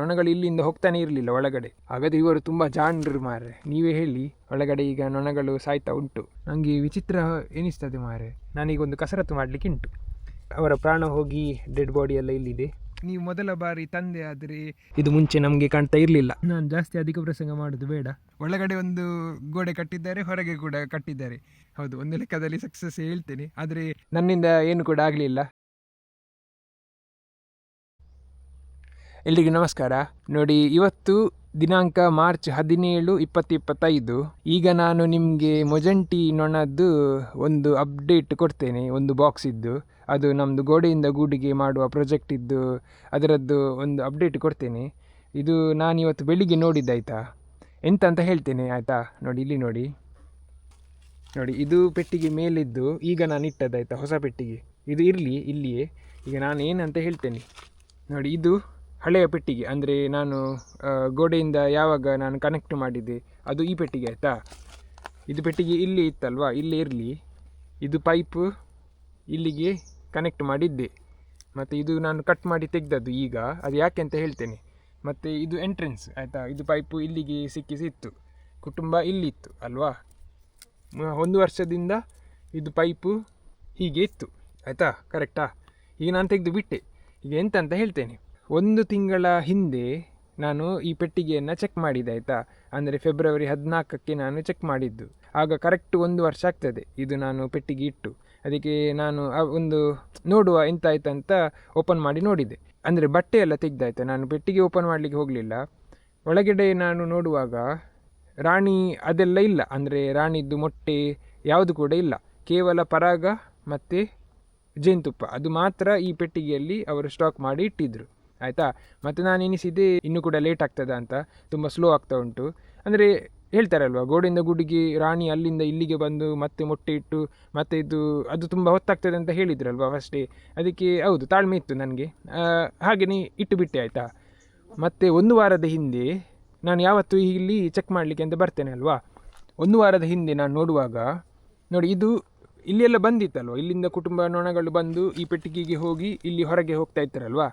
ನೊಣಗಳು ಇಲ್ಲಿಂದ ಹೋಗ್ತಾನೆ ಇರಲಿಲ್ಲ ಒಳಗಡೆ. ಹಾಗಾದ್ರೆ ಇವರು ತುಂಬ ಜಾಣರು ಮಾರೆ ನೀವೇ ಹೇಳಿ, ಒಳಗಡೆ ಈಗ ನೊಣಗಳು ಸಾಯ್ತಾ ಉಂಟು. ನನಗೆ ವಿಚಿತ್ರ ಎನಿಸ್ತದೆ ಮಾರೆ ನಾನೀಗ ಒಂದು ಕಸರತ್ತು ಮಾಡಲಿಕ್ಕೆ ಉಂಟು ಅವರ ಪ್ರಾಣ ಹೋಗಿ ಡೆಡ್ ಬಾಡಿ ಎಲ್ಲ ಇಲ್ಲಿದೆ. ನೀವು ಮೊದಲ ಬಾರಿ ತಂದೆ ಆದರೆ ಇದು ಮುಂಚೆ ನಮಗೆ ಕಾಣ್ತಾ ಇರಲಿಲ್ಲ. ನಾನು ಜಾಸ್ತಿ ಅಧಿಕ ಪ್ರಸಂಗ ಮಾಡೋದು ಬೇಡ. ಒಳಗಡೆ ಒಂದು ಗೋಡೆ ಕಟ್ಟಿದ್ದಾರೆ, ಹೊರಗೆ ಕೂಡ ಕಟ್ಟಿದ್ದಾರೆ. ಹೌದು, ಒಂದು ಲೆಕ್ಕದಲ್ಲಿ ಸಕ್ಸಸ್ ಹೇಳ್ತೇನೆ. ಆದರೆ ನನ್ನಿಂದ ಏನು ಕೂಡ ಆಗಲಿಲ್ಲ. ಎಲ್ರಿಗೂ ನಮಸ್ಕಾರ. ನೋಡಿ, ಇವತ್ತು ದಿನಾಂಕ ಮಾರ್ಚ್ ಹದಿನೇಳು ಇಪ್ಪತ್ತು ಇಪ್ಪತ್ತೈದು. ಈಗ ನಾನು ನಿಮಗೆ ಮೊಜಂಟಿ ನೊಣದ್ದು ಒಂದು ಅಪ್ಡೇಟ್ ಕೊಡ್ತೇನೆ, ಒಂದು ಬಾಕ್ಸ್ ಇದ್ದು. ಅದು ನಮ್ಮದು ಗೋಡೆಯಿಂದ ಗೂಡಿಗೆ ಮಾಡುವ ಪ್ರಾಜೆಕ್ಟ್ ಇದ್ದು, ಅದರದ್ದು ಒಂದು ಅಪ್ಡೇಟ್ ಕೊಡ್ತೇನೆ. ಇದು ನಾನು ಇವತ್ತು ಬೆಳಿಗ್ಗೆ ನೋಡಿದ್ದಾಯ್ತಾ ಎಂತ ಅಂತ ಹೇಳ್ತೇನೆ, ಆಯಿತಾ? ನೋಡಿ, ಇಲ್ಲಿ ನೋಡಿ. ನೋಡಿ, ಇದು ಪೆಟ್ಟಿಗೆ ಮೇಲಿದ್ದು, ಈಗ ನಾನು ಇಟ್ಟದ್ದಾಯ್ತಾ ಹೊಸ ಪೆಟ್ಟಿಗೆ. ಇದು ಇರಲಿ, ಇಲ್ಲಿಯೇ. ಈಗ ನಾನು ಏನಂತ ಹೇಳ್ತೇನೆ. ನೋಡಿ, ಇದು ಹಳೆಯ ಪೆಟ್ಟಿಗೆ, ಅಂದರೆ ನಾನು ಗೋಡೆಯಿಂದ ಯಾವಾಗ ನಾನು ಕನೆಕ್ಟ್ ಮಾಡಿದೆ ಅದು ಈ ಪೆಟ್ಟಿಗೆ ಆಯಿತಾ? ಇದು ಪೆಟ್ಟಿಗೆ ಇಲ್ಲಿ ಇತ್ತಲ್ವಾ? ಇಲ್ಲೇ ಇರಲಿ. ಇದು ಪೈಪ್ ಇಲ್ಲಿಗೆ ಕನೆಕ್ಟ್ ಮಾಡಿದ್ದೆ. ಮತ್ತು ಇದು ನಾನು ಕಟ್ ಮಾಡಿ ತೆಗೆದದ್ದು ಈಗ. ಅದು ಯಾಕೆ ಅಂತ ಹೇಳ್ತೇನೆ. ಮತ್ತು ಇದು ಎಂಟ್ರೆನ್ಸ್ ಆಯಿತಾ? ಇದು ಪೈಪು ಇಲ್ಲಿಗೆ ಸಿಕ್ಕಿಸಿತ್ತು ಕುಟುಂಬ ಇಲ್ಲಿತ್ತು, ಅಲ್ವಾ? ಒಂದು ವರ್ಷದಿಂದ ಇದು ಪೈಪು ಹೀಗೆ ಇತ್ತು. ಆಯಿತಾ? ಕರೆಕ್ಟಾ ಈಗ ನಾನು ತೆಗೆದು ಬಿಟ್ಟೆ. ಈಗ ಎಂತ ಅಂತ ಹೇಳ್ತೇನೆ. ಒಂದು ತಿಂಗಳ ಹಿಂದೆ ನಾನು ಈ ಪೆಟ್ಟಿಗೆಯನ್ನು ಚೆಕ್ ಮಾಡಿದೆ, ಆಯಿತಾ? ಅಂದರೆ ಫೆಬ್ರವರಿ ಹದಿನಾಲ್ಕಕ್ಕೆ ನಾನು ಚೆಕ್ ಮಾಡಿದ್ದು. ಆಗ ಕರೆಕ್ಟ್ ಒಂದು ವರ್ಷ ಆಗ್ತದೆ, ಇದು ನಾನು ಪೆಟ್ಟಿಗೆ ಇಟ್ಟು. ಅದಕ್ಕೆ ನಾನು ಒಂದು ನೋಡುವ ಎಂತ ಆಯ್ತಂತ ಓಪನ್ ಮಾಡಿ ನೋಡಿದೆ. ಅಂದರೆ ಬಟ್ಟೆ ಎಲ್ಲ ತೆಗ್ದಾಯ್ತಾ ನಾನು ಪೆಟ್ಟಿಗೆ ಓಪನ್ ಮಾಡಲಿಕ್ಕೆ ಹೋಗಲಿಲ್ಲ. ಒಳಗಡೆ ನಾನು ನೋಡುವಾಗ ರಾಣಿ ಅದೆಲ್ಲ ಇಲ್ಲ. ಅಂದರೆ ರಾಣಿದ್ದು ಮೊಟ್ಟೆ ಯಾವುದು ಕೂಡ ಇಲ್ಲ. ಕೇವಲ ಪರಾಗ ಮತ್ತು ಜೇನುತುಪ್ಪ. ಅದು ಮಾತ್ರ ಈ ಪೆಟ್ಟಿಗೆಯಲ್ಲಿ ಅವರು ಸ್ಟಾಕ್ ಮಾಡಿ ಇಟ್ಟಿದ್ದರು ಆಯಿತಾ? ಮತ್ತು ನಾನು ಎನಿಸಿದ್ದೆ ಇನ್ನೂ ಕೂಡ ಲೇಟ್ ಆಗ್ತದೆ ಅಂತ. ತುಂಬ ಸ್ಲೋ ಆಗ್ತಾ ಉಂಟು. ಅಂದರೆ ಹೇಳ್ತಾರಲ್ವ, ಗೋಡೆಯಿಂದ ಗುಡಿಗೆ ರಾಣಿ ಅಲ್ಲಿಂದ ಇಲ್ಲಿಗೆ ಬಂದು ಮತ್ತೆ ಮೊಟ್ಟೆ ಇಟ್ಟು, ಮತ್ತೆ ಇದು, ಅದು ತುಂಬ ಹೊತ್ತಾಗ್ತದೆ ಅಂತ ಹೇಳಿದ್ರಲ್ವ ಫಸ್ಟೇ ಅದಕ್ಕೆ ಹೌದು, ತಾಳ್ಮೆ ಇತ್ತು ನನಗೆ. ಹಾಗೆಯೇ ಇಟ್ಟು ಬಿಟ್ಟೆ ಆಯಿತಾ. ಮತ್ತು ಒಂದು ವಾರದ ಹಿಂದೆ ನಾನು ಯಾವತ್ತು ಇಲ್ಲಿ ಚೆಕ್ ಮಾಡಲಿಕ್ಕೆ ಅಂತ ಬರ್ತೇನೆ ಅಲ್ವಾ? ಒಂದು ವಾರದ ಹಿಂದೆ ನಾನು ನೋಡುವಾಗ, ನೋಡಿ ಇದು ಇಲ್ಲೆಲ್ಲ ಬಂದಿತ್ತಲ್ವ? ಇಲ್ಲಿಂದ ಕುಟುಂಬ ನೊಣಗಳು ಬಂದು ಈ ಪೆಟ್ಟಿಗೆಗೆ ಹೋಗಿ ಇಲ್ಲಿ ಹೊರಗೆ ಹೋಗ್ತಾ ಇರ್ತಾರಲ್ವಾ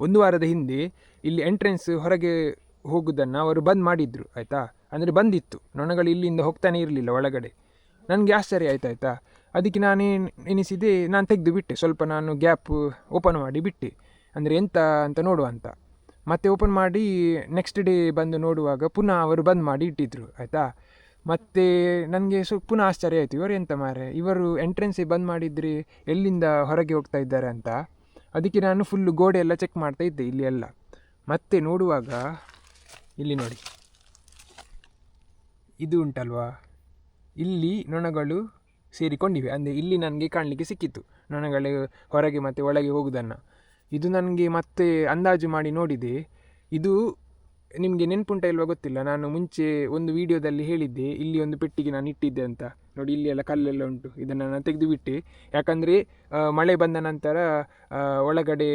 ಒಂದು ವಾರದ ಹಿಂದೆ ಇಲ್ಲಿ ಎಂಟ್ರೆನ್ಸ್ ಹೊರಗೆ ಹೋಗೋದನ್ನು ಅವರು ಬಂದ್ ಮಾಡಿದ್ರು, ಆಯಿತಾ? ಅಂದರೆ ಬಂದಿತ್ತು. ನೊಣಗಳು ಇಲ್ಲಿಂದ ಹೋಗ್ತಾನೆ ಇರಲಿಲ್ಲ ಒಳಗಡೆ. ನನಗೆ ಆಶ್ಚರ್ಯ ಆಯ್ತು, ಆಯಿತಾ? ಅದಕ್ಕೆ ನಾನೇನು ಎನಿಸಿದೆ, ನಾನು ತೆಗೆದು ಬಿಟ್ಟೆ. ಸ್ವಲ್ಪ ನಾನು ಗ್ಯಾಪ್ ಓಪನ್ ಮಾಡಿ ಬಿಟ್ಟೆ. ಅಂದರೆ ಎಂತ ಅಂತ ನೋಡುವ ಅಂತ. ಮತ್ತೆ ಓಪನ್ ಮಾಡಿ ನೆಕ್ಸ್ಟ್ ಡೇ ಬಂದು ನೋಡುವಾಗ ಪುನಃ ಅವರು ಬಂದ್ ಮಾಡಿ ಇಟ್ಟಿದ್ರು, ಆಯಿತಾ? ಮತ್ತು ನನಗೆ ಸೊ, ಪುನಃ ಆಶ್ಚರ್ಯ ಆಯಿತು. ಇವರು ಎಂತ ಮಾರೆ ಇವರು ಎಂಟ್ರೆನ್ಸಿಗೆ ಬಂದ್ ಮಾಡಿದರೆ ಎಲ್ಲಿಂದ ಹೊರಗೆ ಹೋಗ್ತಾ ಇದ್ದಾರೆ ಅಂತ? ಅದಕ್ಕೆ ನಾನು ಫುಲ್ಲು ಗೋಡೆ ಎಲ್ಲ ಚೆಕ್ ಮಾಡ್ತಾ ಇದ್ದೆ ಇಲ್ಲಿ ಎಲ್ಲ. ಮತ್ತೆ ನೋಡುವಾಗ, ಇಲ್ಲಿ ನೋಡಿ. ಇದು ಉಂಟಲ್ವಾ? ಇಲ್ಲಿ ನೊಣಗಳು ಸೇರಿಕೊಂಡಿವೆ. ಅಂದರೆ ಇಲ್ಲಿ ನನಗೆ ಕಾಣಲಿಕ್ಕೆ ಸಿಕ್ಕಿತ್ತು. ನೊಣಗಳು ಹೊರಗೆ ಮತ್ತು ಒಳಗೆ ಹೋಗುವುದನ್ನು ಇದು ನನಗೆ ಮತ್ತೆ ಅಂದಾಜು ಮಾಡಿ ನೋಡಿದೆ. ಇದು ನಿಮಗೆ ನೆನ್ಪುಂಟ ಇಲ್ವ ಗೊತ್ತಿಲ್ಲ. ನಾನು ಮುಂಚೆ ಒಂದು ವಿಡಿಯೋದಲ್ಲಿ ಹೇಳಿದ್ದೆ, ಇಲ್ಲಿ ಒಂದು ಪೆಟ್ಟಿಗೆ ನಾನು ಇಟ್ಟಿದ್ದೆ ಅಂತ. ನೋಡಿ, ಇಲ್ಲಿ ಎಲ್ಲ ಕಲ್ಲೆಲ್ಲ ಉಂಟು. ಇದನ್ನು ನಾನು ತೆಗೆದು ಬಿಟ್ಟೆ ಯಾಕಂದರೆ ಮಳೆ ಬಂದ ನಂತರ ಒಳಗಡೆ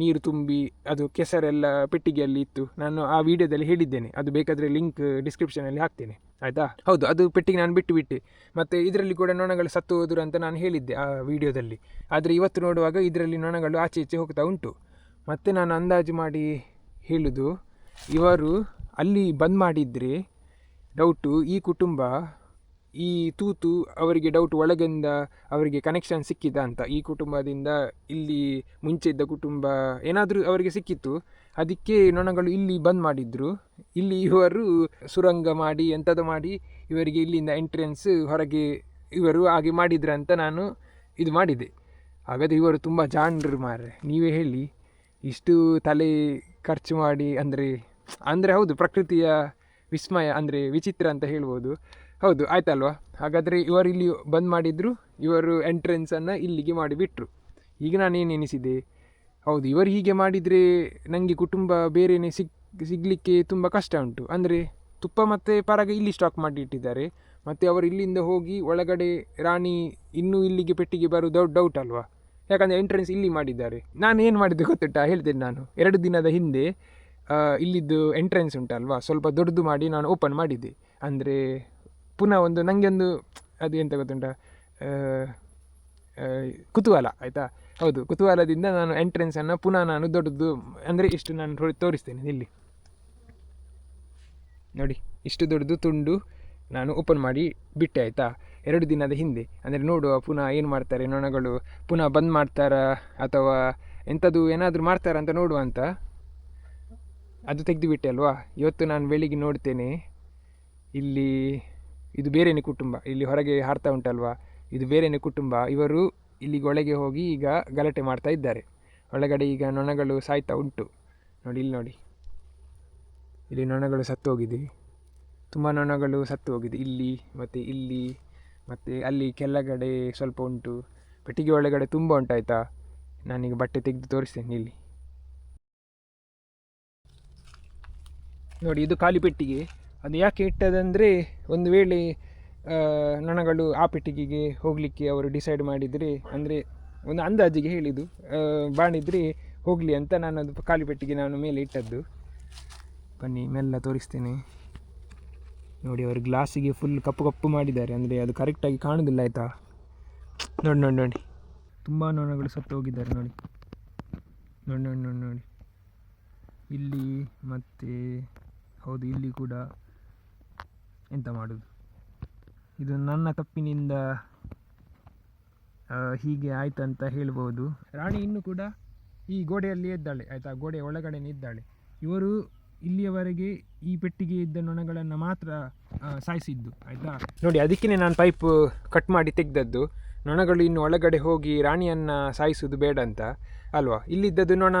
ನೀರು ತುಂಬಿ, ಅದು ಕೆಸರೆಲ್ಲ ಪೆಟ್ಟಿಗೆಯಲ್ಲಿ ಇತ್ತು. ನಾನು ಆ ವಿಡಿಯೋದಲ್ಲಿ ಹೇಳಿದ್ದೇನೆ. ಅದು ಬೇಕಾದರೆ ಲಿಂಕ್ ಡಿಸ್ಕ್ರಿಪ್ಷನಲ್ಲಿ ಹಾಕ್ತೇನೆ. ಆಯಿತಾ? ಹೌದು, ಅದು ಪೆಟ್ಟಿಗೆ ನಾನು ಬಿಟ್ಟು ಬಿಟ್ಟೆ ಮತ್ತು ಇದರಲ್ಲಿ ಕೂಡ ನೊಣಗಳು ಸತ್ತು ಹೋದರು ಅಂತ ನಾನು ಹೇಳಿದ್ದೆ ಆ ವಿಡಿಯೋದಲ್ಲಿ. ಆದರೆ ಇವತ್ತು ನೋಡುವಾಗ ಇದರಲ್ಲಿ ನೊಣಗಳು ಆಚೆ ಈಚೆ ಹೋಗ್ತಾ ಉಂಟು. ಮತ್ತು ನಾನು ಅಂದಾಜು ಮಾಡಿ ಹೇಳುದು, ಇವರು ಅಲ್ಲಿ ಬಂದ್ ಮಾಡಿದರೆ ಡೌಟು ಈ ಕುಟುಂಬ ಈ ತೂತು ಅವರಿಗೆ ಡೌಟ್ ಒಳಗಿಂದ ಅವರಿಗೆ ಕನೆಕ್ಷನ್ ಸಿಕ್ಕಿದ ಅಂತ. ಈ ಕುಟುಂಬದಿಂದ ಇಲ್ಲಿ ಮುಂಚೆ ಇದ್ದ ಕುಟುಂಬ ಏನಾದರೂ ಅವರಿಗೆ ಸಿಕ್ಕಿತ್ತು. ಅದಕ್ಕೆ ನೊಣಗಳು ಇಲ್ಲಿ ಬಂದ್ ಮಾಡಿದ್ರು. ಇಲ್ಲಿ ಇವರು ಸುರಂಗ ಮಾಡಿ ಎಂಥದ್ದು ಮಾಡಿ ಇವರಿಗೆ ಇಲ್ಲಿಂದ ಎಂಟ್ರೆನ್ಸ್ ಹೊರಗೆ ಇವರು ಹಾಗೆ ಮಾಡಿದ್ರ ಅಂತ ನಾನು ಇದು ಮಾಡಿದೆ. ಹಾಗಾದರೆ ಇವರು ತುಂಬ ಜಾಣರು ಮಾರೆ ನೀವೇ ಹೇಳಿ, ಇಷ್ಟು ತಲೆ ಖರ್ಚು ಮಾಡಿ ಅಂದರೆ ಅಂದರೆ ಹೌದು ಪ್ರಕೃತಿಯ ವಿಸ್ಮಯ ಅಂದರೆ ವಿಚಿತ್ರ ಅಂತ ಹೇಳ್ಬೋದು. ಹೌದು, ಆಯ್ತಲ್ವಾ? ಹಾಗಾದರೆ ಇವರು ಇಲ್ಲಿ ಬಂದ್ ಮಾಡಿದ್ರು, ಇವರು ಎಂಟ್ರೆನ್ಸನ್ನು ಇಲ್ಲಿಗೆ ಮಾಡಿಬಿಟ್ರು. ಈಗ ನಾನೇನು ಎನಿಸಿದೆ ಹೌದು, ಇವರು ಹೀಗೆ ಮಾಡಿದರೆ ನನಗೆ ಕುಟುಂಬ ಬೇರೆಯೇ ಸಿಗ್, ಸಿಗಲಿಕ್ಕೆ ತುಂಬ ಕಷ್ಟ ಉಂಟು. ಅಂದರೆ ತುಪ್ಪ ಮತ್ತು ಪರಾಗ ಇಲ್ಲಿ ಸ್ಟಾಕ್ ಮಾಡಿಟ್ಟಿದ್ದಾರೆ ಮತ್ತು ಅವರು ಇಲ್ಲಿಂದ ಹೋಗಿ ಒಳಗಡೆ ರಾಣಿ ಇನ್ನೂ ಇಲ್ಲಿಗೆ ಪೆಟ್ಟಿಗೆ ಬರೋದು ಡೌಟ್ ಅಲ್ವಾ? ಯಾಕಂದರೆ ಎಂಟ್ರೆನ್ಸ್ ಇಲ್ಲಿ ಮಾಡಿದ್ದಾರೆ. ನಾನು ಏನು ಮಾಡಿದ್ದೆ ಗೊತ್ತುಂಟಾ? ಹೇಳ್ತೇನೆ ನಾನು. ಎರಡು ದಿನದ ಹಿಂದೆ ಇಲ್ಲಿದ್ದು ಎಂಟ್ರೆನ್ಸ್ ಉಂಟಲ್ವಾ? ಸ್ವಲ್ಪ ದೊಡ್ಡದು ಮಾಡಿ ನಾನು ಓಪನ್ ಮಾಡಿದ್ದೆ ಅಂದರೆ ಪುನಃ ಒಂದು ನನಗೆ ಒಂದು ಅದು ಎಂತ ಗೊತ್ತುಂಟಾ? ಕುತೂಹಲ, ಆಯಿತಾ? ಹೌದು, ಕುತೂಹಲದಿಂದ ನಾನು ಎಂಟ್ರೆನ್ಸನ್ನು ಪುನಃ ನಾನು ದೊಡ್ಡದು, ಅಂದರೆ ಇಷ್ಟು ನಾನು ತೋರಿ- ತೋರಿಸ್ತೇನೆ, ಇಲ್ಲಿ. ನೋಡಿ, ಇಷ್ಟು ದೊಡ್ಡದು ತುಂಡು ನಾನು ಓಪನ್ ಮಾಡಿ ಬಿಟ್ಟೆ, ಆಯಿತಾ? ಎರಡು ದಿನದ ಹಿಂದೆ, ಅಂದರೆ ನೋಡುವ ಪುನಃ ಏನು ಮಾಡ್ತಾರೆ ನೊಣಗಳು, ಪುನಃ ಬಂದ್ ಮಾಡ್ತಾರಾ, ಅಥವಾ ಎಂಥದ್ದು ಏನಾದರೂ ಮಾಡ್ತಾರ ಅಂತ ನೋಡುವ ಅಂತ? ಅದು ತೆಗೆದು ಬಿಟ್ಟೆ ಅಲ್ವಾ? ಇವತ್ತು ನಾನು ಬೆಳಿಗ್ಗೆ ನೋಡ್ತೇನೆ, ಇಲ್ಲಿ ಇದು ಬೇರೆನೇ ಕುಟುಂಬ, ಇಲ್ಲಿ ಹೊರಗೆ ಹಾರ್ತಾ ಉಂಟಲ್ವಾ? ಇದು ಬೇರೆನೇ ಕುಟುಂಬ? ಇವರು ಇಲ್ಲಿಗೆ ಒಳಗೆ ಹೋಗಿ ಈಗ ಗಲಾಟೆ ಮಾಡ್ತಾ ಇದ್ದಾರೆ. ಒಳಗಡೆ ಈಗ ನೊಣಗಳು ಸಾಯ್ತಾ ಉಂಟು. ನೋಡಿ, ಇಲ್ಲಿ ನೋಡಿ. ಇಲ್ಲಿ ನೊಣಗಳು ಸತ್ತು ಹೋಗಿದೆ. ತುಂಬ ನೊಣಗಳು ಸತ್ತು ಹೋಗಿದೆ. ಇಲ್ಲಿ, ಮತ್ತು ಇಲ್ಲಿ, ಮತ್ತು ಅಲ್ಲಿ ಕೆಳಗಡೆ ಸ್ವಲ್ಪ ಉಂಟು. ಪೆಟ್ಟಿಗೆ ಒಳಗಡೆ ತುಂಬ ಉಂಟಾಯ್ತಾ? ನಾನೀಗ ಬಟ್ಟೆ ತೆಗೆದು ತೋರಿಸ್ತೇನೆ, ಇಲ್ಲಿ. ನೋಡಿ, ಇದು ಖಾಲಿ ಪೆಟ್ಟಿಗೆ. ಅದು ಯಾಕೆ ಇಟ್ಟದಂದರೆ ಒಂದು ವೇಳೆ ನೊಣಗಳು ಆ ಪೆಟ್ಟಿಗೆಗೆ ಹೋಗಲಿಕ್ಕೆ ಅವರು ಡಿಸೈಡ್ ಮಾಡಿದರೆ, ಅಂದರೆ ಒಂದು ಅಂದಾಜಿಗೆ ಹೇಳಿದ್ದು ಬಾಣಿದ್ರೆ ಹೋಗಲಿ ಅಂತ ನಾನು ಅದು ಖಾಲಿ ಪೆಟ್ಟಿಗೆ ನಾನು ಮೇಲೆ ಇಟ್ಟದ್ದು. ಬನ್ನಿ, ಮೆಲ್ಲ ತೋರಿಸ್ತೇನೆ. ನೋಡಿ, ಅವರು ಗ್ಲಾಸಿಗೆ ಫುಲ್ ಕಪ್ಪು ಕಪ್ಪು ಮಾಡಿದ್ದಾರೆ. ಅಂದರೆ ಅದು ಕರೆಕ್ಟಾಗಿ ಕಾಣೋದಿಲ್ಲ, ಆಯಿತಾ? ನೋಡಿ ನೋಡಿ ನೋಡಿ. ತುಂಬ ನೊಣಗಳು ಸತ್ತು ಹೋಗಿದ್ದಾರೆ, ನೋಡಿ. ನೋಡಿ ನೋಡಿ ನೋಡಿ ನೋಡಿ. ಇಲ್ಲಿ ಮತ್ತು, ಹೌದು, ಇಲ್ಲಿ ಕೂಡ. ಎಂತ ಮಾಡೋದು? ಇದು ನನ್ನ ತಪ್ಪಿನಿಂದ ಹೀಗೆ ಆಯ್ತಂತ ಹೇಳ್ಬೋದು ರಾಣಿ ಇನ್ನೂ ಕೂಡ ಈ ಗೋಡೆಯಲ್ಲಿ ಇದ್ದಾಳೆ ಆಯಿತಾ? ಗೋಡೆಯ ಒಳಗಡೆನೇ ಇದ್ದಾಳೆ ಇವರು ಇಲ್ಲಿಯವರೆಗೆ ಈ ಪೆಟ್ಟಿಗೆ ಇದ್ದ ನೊಣಗಳನ್ನು ಮಾತ್ರ ಸಾಯಿಸಿದ್ದು, ಆಯಿತಾ? ನೋಡಿ ಅದಕ್ಕೇ ನಾನು ಪೈಪ್ ಕಟ್ ಮಾಡಿ ತೆಗೆದದ್ದು. ನೊಣಗಳು ಇನ್ನು ಒಳಗಡೆ ಹೋಗಿ ರಾಣಿಯನ್ನು ಸಾಯಿಸುವುದು ಬೇಡ ಅಂತ ಅಲ್ವಾ? ಇಲ್ಲಿದ್ದದ್ದು ನೊಣ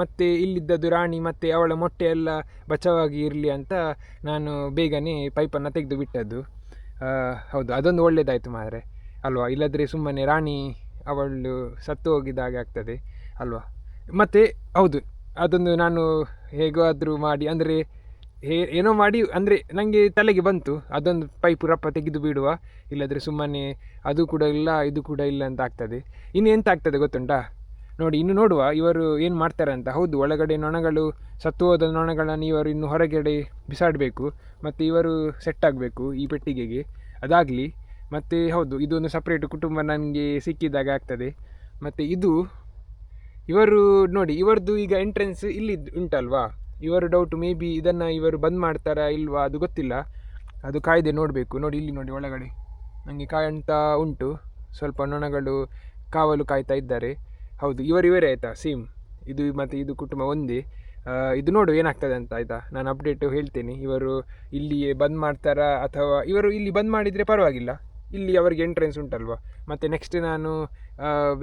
ಮತ್ತು ಇಲ್ಲಿದ್ದದ್ದು ರಾಣಿ ಮತ್ತು ಅವಳ ಮೊಟ್ಟೆ ಎಲ್ಲ ಬಚಾವಾಗಿ ಇರಲಿ ಅಂತ ನಾನು ಬೇಗನೆ ಪೈಪನ್ನು ತೆಗೆದು ಬಿಟ್ಟದ್ದು. ಹೌದು, ಅದೊಂದು ಒಳ್ಳೇದಾಯಿತು ಮಾರೆ ಅಲ್ವಾ? ಇಲ್ಲದ್ರೆ ಸುಮ್ಮನೆ ರಾಣಿ ಅವಳು ಸತ್ತು ಹೋಗಿದ ಹಾಗೆ ಆಗ್ತದೆ. ಅಲ್ವಾ? ಮತ್ತು, ಹೌದು, ಅದೊಂದು ನಾನು ಹೇಗಾದರೂ ಮಾಡಿ, ಅಂದರೆ ಏನೋ ಮಾಡಿ, ಅಂದರೆ ನನಗೆ ತಲೆಗೆ ಬಂತು. ಅದೊಂದು ಪೈಪು ರಪ್ಪ ತೆಗೆದು ಬಿಡುವ. ಇಲ್ಲದ್ರೆ ಸುಮ್ಮನೆ ಅದು ಕೂಡ ಇಲ್ಲ, ಇದು ಕೂಡ ಇಲ್ಲ ಅಂತ ಆಗ್ತದೆ. ಇನ್ನು ಎಂತ ಆಗ್ತದೆ ಗೊತ್ತುಂಟಾ? ನೋಡಿ, ಇನ್ನು ನೋಡುವ, ಇವರು ಏನು ಮಾಡ್ತಾರೆ ಅಂತ ಹೌದು, ಒಳಗಡೆ ನೊಣಗಳು ಸತ್ತು ಹೋದ ನೊಣಗಳನ್ನು ಇವರು ಇನ್ನು ಹೊರಗಡೆ ಬಿಸಾಡಬೇಕು. ಮತ್ತು ಇವರು ಸೆಟ್ ಆಗಬೇಕು ಈ ಪೆಟ್ಟಿಗೆಗೆ. ಅದಾಗಲಿ, ಮತ್ತು ಹೌದು, ಇದೊಂದು ಸಪ್ರೇಟ್ ಕುಟುಂಬ ನನಗೆ ಸಿಕ್ಕಿದಾಗ ಆಗ್ತದೆ. ಮತ್ತು ಇದು, ಇವರು ನೋಡಿ ಇವರದ್ದು ಈಗ ಎಂಟ್ರೆನ್ಸ್ ಇಲ್ಲಿ ಉಂಟಲ್ವಾ? ಇವರು ಡೌಟ್ ಮೇ ಬಿ ಇದನ್ನು ಇವರು ಬಂದ್ ಮಾಡ್ತಾರಾ ಇಲ್ವಾ ಅದು ಗೊತ್ತಿಲ್ಲ. ಅದು ಕಾಯ್ದೆ ನೋಡಬೇಕು. ನೋಡಿ, ಇಲ್ಲಿ ನೋಡಿ ಒಳಗಡೆ. ನನಗೆ ಕಾಣ್ತಾ ಉಂಟು. ಸ್ವಲ್ಪ ನೊಣಗಳು, ಕಾವಲು ಕಾಯ್ತಾ ಇದ್ದಾರೆ. ಹೌದು, ಇವರು ಇವರೇ ಆಯಿತಾ? ಸೇಮ್ ಇದು ಮತ್ತು ಇದು ಕುಟುಂಬ ಒಂದೇ. ಇದು ನೋಡು ಏನಾಗ್ತದೆ ಅಂತ ಆಯಿತಾ? ನಾನು ಅಪ್ಡೇಟು ಹೇಳ್ತೇನೆ. ಇವರು ಇಲ್ಲಿಯೇ ಬಂದ್ ಮಾಡ್ತಾರಾ? ಅಥವಾ ಇವರು ಇಲ್ಲಿ ಬಂದ್ ಮಾಡಿದರೆ ಪರವಾಗಿಲ್ಲ. ಇಲ್ಲಿ ಅವರಿಗೆ ಎಂಟ್ರೆನ್ಸ್ ಉಂಟಲ್ವಾ? ಮತ್ತು ನೆಕ್ಸ್ಟ್ ನಾನು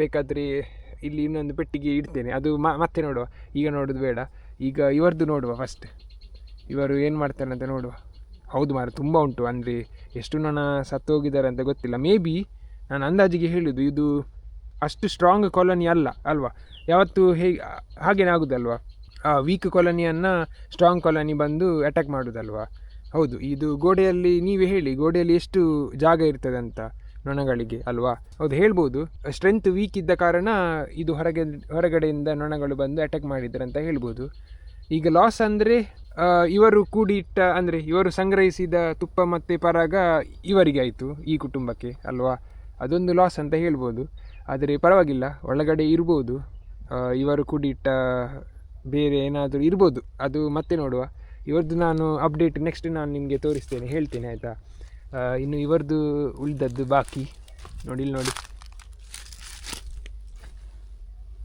ಬೇಕಾದರೆ ಇಲ್ಲಿ ಇನ್ನೊಂದು ಪೆಟ್ಟಿಗೆ ಇಡ್ತೇನೆ. ಅದು ಮತ್ತೆ ನೋಡುವ. ಈಗ ನೋಡೋದು ಬೇಡ. ಈಗ ಇವರದ್ದು ನೋಡುವ ಫಸ್ಟ್ ಇವರು ಏನು ಮಾಡ್ತಾರೆ ಅಂತ ನೋಡುವ. ಹೌದು ಮಾರ ತುಂಬ ಉಂಟು. ಅಂದರೆ ಎಷ್ಟು ನನ್ನ ಸತ್ತು ಹೋಗಿದ್ದಾರೆ ಅಂತ ಗೊತ್ತಿಲ್ಲ. ಮೇ ಬಿ ನಾನು ಅಂದಾಜಿಗೆ ಹೇಳುದು, ಇದು ಅಷ್ಟು ಸ್ಟ್ರಾಂಗ್ ಕಾಲೋನಿ ಅಲ್ಲ, ಅಲ್ವಾ? ಯಾವತ್ತು ಹೇಗೆ, ಹಾಗೇನೇ ಆಗುದಲ್ವಾ? ಆ ವೀಕ್ ಕಾಲೋನಿಯನ್ನು ಸ್ಟ್ರಾಂಗ್ ಕಾಲೋನಿ ಬಂದು ಅಟ್ಯಾಕ್ ಮಾಡೋದಲ್ವಾ? ಹೌದು, ಇದು ಗೋಡೆಯಲ್ಲಿ, ನೀವೇ ಹೇಳಿ, ಗೋಡೆಯಲ್ಲಿ ಎಷ್ಟು ಜಾಗ ಇರ್ತದೆ ಅಂತ ನೊಣಗಳಿಗೆ, ಅಲ್ವಾ? ಹೌದು, ಹೇಳ್ಬೋದು. ಸ್ಟ್ರೆಂತ್ ವೀಕ್ ಇದ್ದ ಕಾರಣ ಇದು ಹೊರಗೆ, ಹೊರಗಡೆಯಿಂದ ನೊಣಗಳು ಬಂದು ಅಟ್ಯಾಕ್ ಮಾಡಿದ್ದಾರೆ ಅಂತ ಹೇಳ್ಬೋದು. ಈಗ ಲಾಸ್ ಅಂದರೆ ಇವರು ಕೂಡಿಟ್ಟ, ಅಂದರೆ ಇವರು ಸಂಗ್ರಹಿಸಿದ ತುಪ್ಪ ಮತ್ತು ಪರಾಗ ಇವರಿಗೆ ಆಯಿತು, ಈ ಕುಟುಂಬಕ್ಕೆ, ಅಲ್ವಾ? ಅದೊಂದು ಲಾಸ್ ಅಂತ ಹೇಳ್ಬೋದು. ಆದರೆ ಪರವಾಗಿಲ್ಲ, ಒಳಗಡೆ ಇರ್ಬೋದು. ಇವರು ಕೂಡಿಟ್ಟ ಬೇರೆ ಏನಾದರೂ ಇರ್ಬೋದು, ಅದು ಮತ್ತೆ ನೋಡುವ. ಇವರದ್ದು ನಾನು ಅಪ್ಡೇಟ್ ನೆಕ್ಸ್ಟ್ ನಾನು ನಿಮಗೆ ತೋರಿಸ್ತೇನೆ, ಹೇಳ್ತೇನೆ, ಆಯಿತಾ? ಇನ್ನು ಇವರದ್ದು ಉಳಿದದ್ದು ಬಾಕಿ. ನೋಡಿ, ಇಲ್ಲಿ ನೋಡಿ.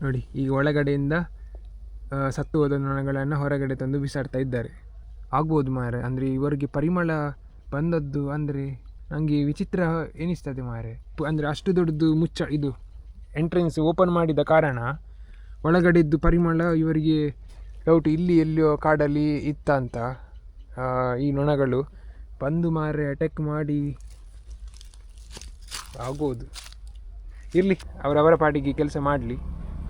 ನೋಡಿ, ಈಗ ಒಳಗಡೆಯಿಂದ ಸತ್ತು ಹೋದ ನೊಣಗಳನ್ನು ಹೊರಗಡೆ ತಂದು ಬಿಸಾಡ್ತಾ ಇದ್ದಾರೆ. ಆಗ್ಬೋದು ಮಾರೆ ಅಂದರೆ ಇವರಿಗೆ ಪರಿಮಳ ಬಂದದ್ದು ಅಂದರೆ ನನಗೆ ವಿಚಿತ್ರ ಎನಿಸ್ತದೆ ಮಾರೆ ಅಂದರೆ ಅಷ್ಟು ದೊಡ್ಡದು ಮುಚ್ಚ, ಇದು ಎಂಟ್ರೆನ್ಸ್ ಓಪನ್ ಮಾಡಿದ ಕಾರಣ ಒಳಗಡೆದ್ದು ಪರಿಮಳ ಇವರಿಗೆ ಡೌಟ್ ಇಲ್ಲಿ ಎಲ್ಲಿಯೋ ಕಾಡಲ್ಲಿ ಇತ್ತ ಅಂತ ಈ ನೊಣಗಳು ಬಂದು ಮಾರೆ ಅಟ್ಯಾಕ್ ಮಾಡಿ ಆಗೋದು. ಇರಲಿ, ಅವರವರ ಪಾಟಿಗೆ ಕೆಲಸ ಮಾಡಲಿ.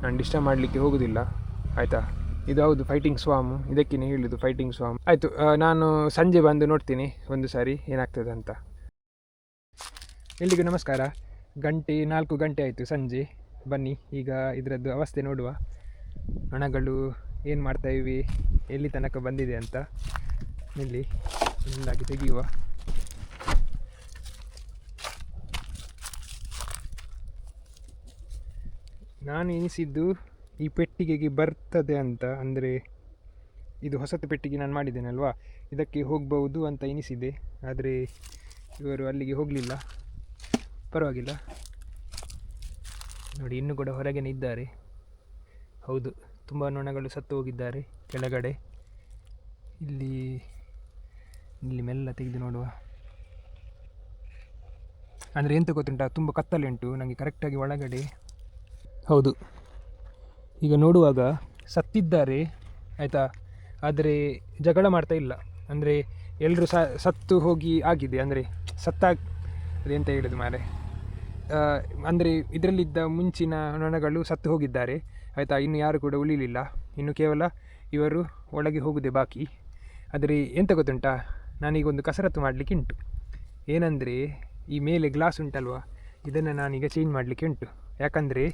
ನಾನು ಡಿಸ್ಟರ್ಬ್ ಮಾಡಲಿಕ್ಕೆ ಹೋಗೋದಿಲ್ಲ. ಆಯಿತಾ? ಇದು ಹೌದು ಫೈಟಿಂಗ್ ಸ್ವಾಮ್ ಇದಕ್ಕೇನೆ ಹೇಳಿದ್ದು ಫೈಟಿಂಗ್ ಸ್ವಾಮ್ ಆಯಿತು ನಾನು ಸಂಜೆ ಬಂದು ನೋಡ್ತೀನಿ ಒಂದು ಸಾರಿ ಏನಾಗ್ತದೆ ಅಂತ ಎಲ್ಲಿಗೂ ನಮಸ್ಕಾರ. ಗಂಟೆ, ನಾಲ್ಕು ಗಂಟೆ ಆಯಿತು ಸಂಜೆ. ಬನ್ನಿ, ಈಗ ಇದರದ್ದು ಅವಸ್ಥೆ ನೋಡುವ. ಹಣಗಳು ಏನು ಮಾಡ್ತಾ ಇವೆ? ಎಲ್ಲಿ ತನಕ ಬಂದಿದೆ ಅಂತ ಇಲ್ಲಿ ಇಲ್ಲಾಗಿ ತೆಗೆಯುವ. ನಾನು ಎನಿಸಿದ್ದು ಈ ಪೆಟ್ಟಿಗೆಗೆ ಬರ್ತದೆ ಅಂತ, ಅಂದರೆ ಇದು ಹೊಸತು ಪೆಟ್ಟಿಗೆ ನಾನು ಮಾಡಿದ್ದೇನಲ್ವಾ? ಇದಕ್ಕೆ ಹೋಗಬಹುದು ಅಂತ ಎನಿಸಿದೆ ಆದರೆ ಇವರು ಅಲ್ಲಿಗೆ ಹೋಗಲಿಲ್ಲ. ಪರವಾಗಿಲ್ಲ. ನೋಡಿ, ಇನ್ನೂ ಕೂಡ ಹೊರಗೇನೆ ಇದ್ದಾರೆ ಹೌದು, ತುಂಬ ನೊಣಗಳು ಸತ್ತು ಹೋಗಿದ್ದಾರೆ ಕೆಳಗಡೆ. ಇಲ್ಲಿ ಇಲ್ಲಿ ಮೆಲ್ಲ ತೆಗೆದು ನೋಡುವ. ಅಂದರೆ ಎಂತ ಗೊತ್ತುಂಟಾ? ತುಂಬ ಕತ್ತಲೆ ಉಂಟು ನನಗೆ ಕರೆಕ್ಟಾಗಿ ಒಳಗಡೆ. ಹೌದು, ಈಗ ನೋಡುವಾಗ ಸತ್ತಿದ್ದಾರೆ, ಆಯಿತಾ? ಆದರೆ ಜಗಳ ಮಾಡ್ತಾ ಇಲ್ಲ. ಅಂದರೆ ಎಲ್ಲರೂ ಸತ್ತು ಹೋಗಿ ಆಗಿದೆ. ಅಂದರೆ ಸತ್ತಾಗ ಅದೆಂತ ಹೇಳೋದು ಮಾರೆ? ಅಂದರೆ ಇದರಲ್ಲಿದ್ದ ಮುಂಚಿನ ನೊಣಗಳು ಸತ್ತು ಹೋಗಿದ್ದಾರೆ. ಆಯಿತಾ? ಇನ್ನು ಯಾರು ಕೂಡ ಉಳಿಲಿಲ್ಲ. ಇನ್ನು ಕೇವಲ ಇವರು ಒಳಗೆ ಹೋಗುದೆ ಬಾಕಿ. ಆದರೆ ಎಂತ ಗೊತ್ತುಂಟ? ನಾನೀಗೊಂದು ಕಸರತ್ತು ಮಾಡಲಿಕ್ಕೆ ಉಂಟು ಏನಂದರೆ, ಈ ಮೇಲೆ ಗ್ಲಾಸ್ ಉಂಟಲ್ವ? ಇದನ್ನು ನಾನೀಗ ಚೇಂಜ್ ಮಾಡಲಿಕ್ಕೆ ಉಂಟು ಯಾಕಂದರೆ,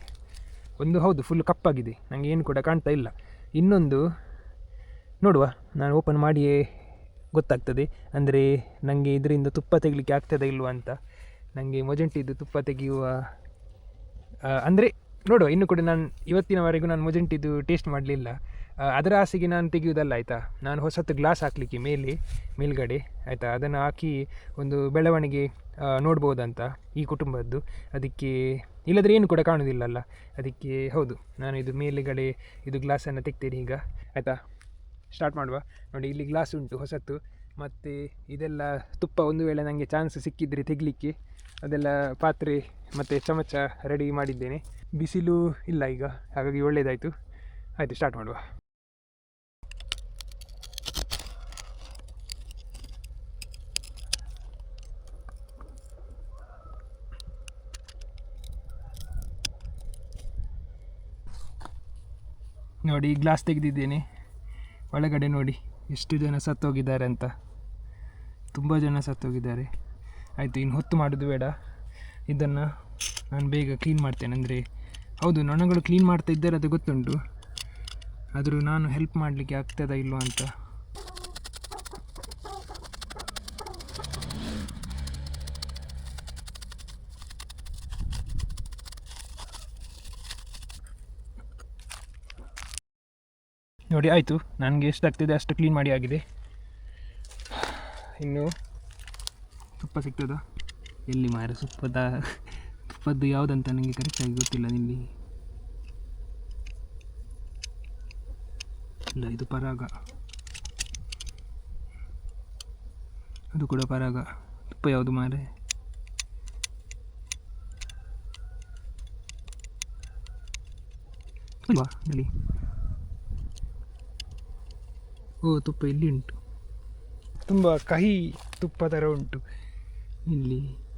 ಒಂದು ಹೌದು ಫುಲ್ ಕಪ್ಪಾಗಿದೆ ನನಗೆ ಏನು ಕೂಡ ಕಾಣ್ತಾ ಇಲ್ಲ. ಇನ್ನೊಂದು, ನೋಡುವ. ನಾನು ಓಪನ್ ಮಾಡಿಯೇ ಗೊತ್ತಾಗ್ತದೆ. ಅಂದರೆ ನನಗೆ ಇದರಿಂದ ತುಪ್ಪ ತೆಗಲಿಕ್ಕೆ ಆಗ್ತದೆ ಇಲ್ವಾ ಅಂತ. ನನಗೆ ಮೊಜೆಂಟಿದ್ದು ತುಪ್ಪ ತೆಗೆಯುವ ಅಂದರೆ ನೋಡುವ, ಇನ್ನು ಕೂಡ ನಾನು ಇವತ್ತಿನವರೆಗೂ ನಾನು ಮೊಜೆಂಟಿದ್ದು ಟೇಸ್ಟ್ ಮಾಡಲಿಲ್ಲ. ಅದರ ಆಸೆಗೆ ನಾನು ತೆಗೆಯುವುದಲ್ಲ, ಆಯಿತಾ? ನಾನು ಹೊಸತು ಗ್ಲಾಸ್ ಹಾಕಲಿಕ್ಕೆ ಮೇಲೆ, ಮೇಲ್ಗಡೆ, ಆಯಿತಾ? ಅದನ್ನು ಹಾಕಿ ಒಂದು ಬೆಳವಣಿಗೆ ನೋಡ್ಬೋದಂತ ಈ ಕುಟುಂಬದ್ದು. ಅದಕ್ಕೆ ಇಲ್ಲದ್ರೆ ಏನು ಕೂಡ ಕಾಣುವುದಿಲ್ಲಲ್ಲ. ಅದಕ್ಕೆ ಹೌದು, ನಾನು ಇದು ಮೇಲುಗಡೆ ಇದು ಗ್ಲಾಸನ್ನು ತೆಗ್ತೇನೆ ಈಗ. ಆಯಿತಾ? ಸ್ಟಾರ್ಟ್ ಮಾಡುವ. ನೋಡಿ, ಇಲ್ಲಿ ಗ್ಲಾಸ್ ಉಂಟು ಹೊಸತು ಮತ್ತು ಇದೆಲ್ಲ ತುಪ್ಪ ಒಂದು ವೇಳೆ ನನಗೆ ಚಾನ್ಸ್ ಸಿಕ್ಕಿದ್ರೆ ತೆಗಲಿಕ್ಕೆ, ಅದೆಲ್ಲ ಪಾತ್ರೆ ಮತ್ತು ಚಮಚ ರೆಡಿ ಮಾಡಿದ್ದೇನೆ. ಬಿಸಿಲು ಇಲ್ಲ ಈಗ, ಹಾಗಾಗಿ ಒಳ್ಳೆಯದಾಯಿತು ಆಯಿತು ಸ್ಟಾರ್ಟ್ ಮಾಡುವ. ನೋಡಿ ಗ್ಲಾಸ್ ತೆಗೆದಿದ್ದೇನೆ. ಒಳಗಡೆ ನೋಡಿ, ಎಷ್ಟು ಜನ ಸತ್ತೋಗಿದ್ದಾರೆ ಅಂತ. ತುಂಬ ಜನ ಸತ್ತೋಗಿದ್ದಾರೆ. ಆಯಿತು, ಇನ್ನು ಹೊತ್ತು ಮಾಡೋದು ಬೇಡ. ಇದನ್ನು ನಾನು ಬೇಗ ಕ್ಲೀನ್ ಮಾಡ್ತೇನೆ. ಅಂದರೆ, ಹೌದು, ನೊಣಗಳು ಕ್ಲೀನ್ ಮಾಡ್ತಾ ಇದ್ದಾರೆ, ಅದು ಗೊತ್ತುಂಟು. ಆದರೂ ನಾನು ಹೆಲ್ಪ್ ಮಾಡಲಿಕ್ಕೆ ಆಗ್ತದ ಇಲ್ಲ ಅಂತ. ನೋಡಿ, ಆಯಿತು. ನನಗೆ ಎಷ್ಟಾಗ್ತಿದೆ ಅಷ್ಟು ಕ್ಲೀನ್ ಮಾಡಿ ಆಗಿದೆ. ಇನ್ನು ತುಪ್ಪ ಸಿಗ್ತದ? ಎಲ್ಲಿ ಮಾರ ತುಪ್ಪದ, ತುಪ್ಪದ್ದು ಯಾವುದಂತ ನನಗೆ ಕರೆಕ್ಟಾಗಿ ಗೊತ್ತಿಲ್ಲ ನಿಲ್ಲಿ ಇಲ್ಲ, ಇದು ಪರಾಗ. ಅದು ಕೂಡ ಪರಾಗ. ತುಪ್ಪ ಯಾವುದು ಮಾರೆ ಅಲ್ವಾ ಇಲ್ಲಿ ಓ, ತುಪ್ಪ ಇಲ್ಲಿ ಉಂಟು. ತುಂಬ ಕಹಿ ತುಪ್ಪ ಥರ ಉಂಟು. ಇಲ್ಲಿ.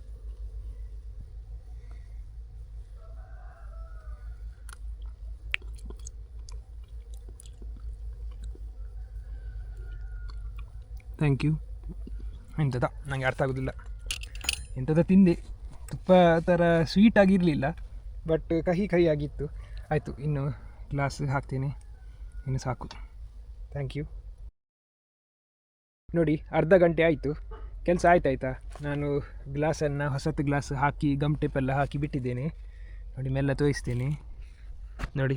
ಥ್ಯಾಂಕ್ ಯು ಎಂಥದ? ನನಗೆ ಅರ್ಥ ಆಗೋದಿಲ್ಲ. ಎಂಥದ ತಿಂದೆ ತುಪ್ಪ ಥರ ಸ್ವೀಟ್ ಆಗಿರಲಿಲ್ಲ ಬಟ್ ಕಹಿ ಕಹಿ ಆಗಿತ್ತು. ಆಯಿತು, ಇನ್ನು ಗ್ಲಾಸ್ ಹಾಕ್ತೀನಿ. ಇನ್ನು ಸಾಕು. ಥ್ಯಾಂಕ್ ಯು ನೋಡಿ, ಅರ್ಧ ಗಂಟೆ ಆಯಿತು. ಕೆಲಸ ಆಯ್ತಾಯ್ತಾ? ನಾನು ಗ್ಲಾಸನ್ನು, ಹೊಸತು ಗ್ಲಾಸ್ ಹಾಕಿ ಗಮ್ ಟೇಪೆಲ್ಲ ಹಾಕಿ ಬಿಟ್ಟಿದ್ದೇನೆ. ನೋಡಿ, ಮೆಲ್ಲ ತೋರಿಸ್ತೇನೆ. ನೋಡಿ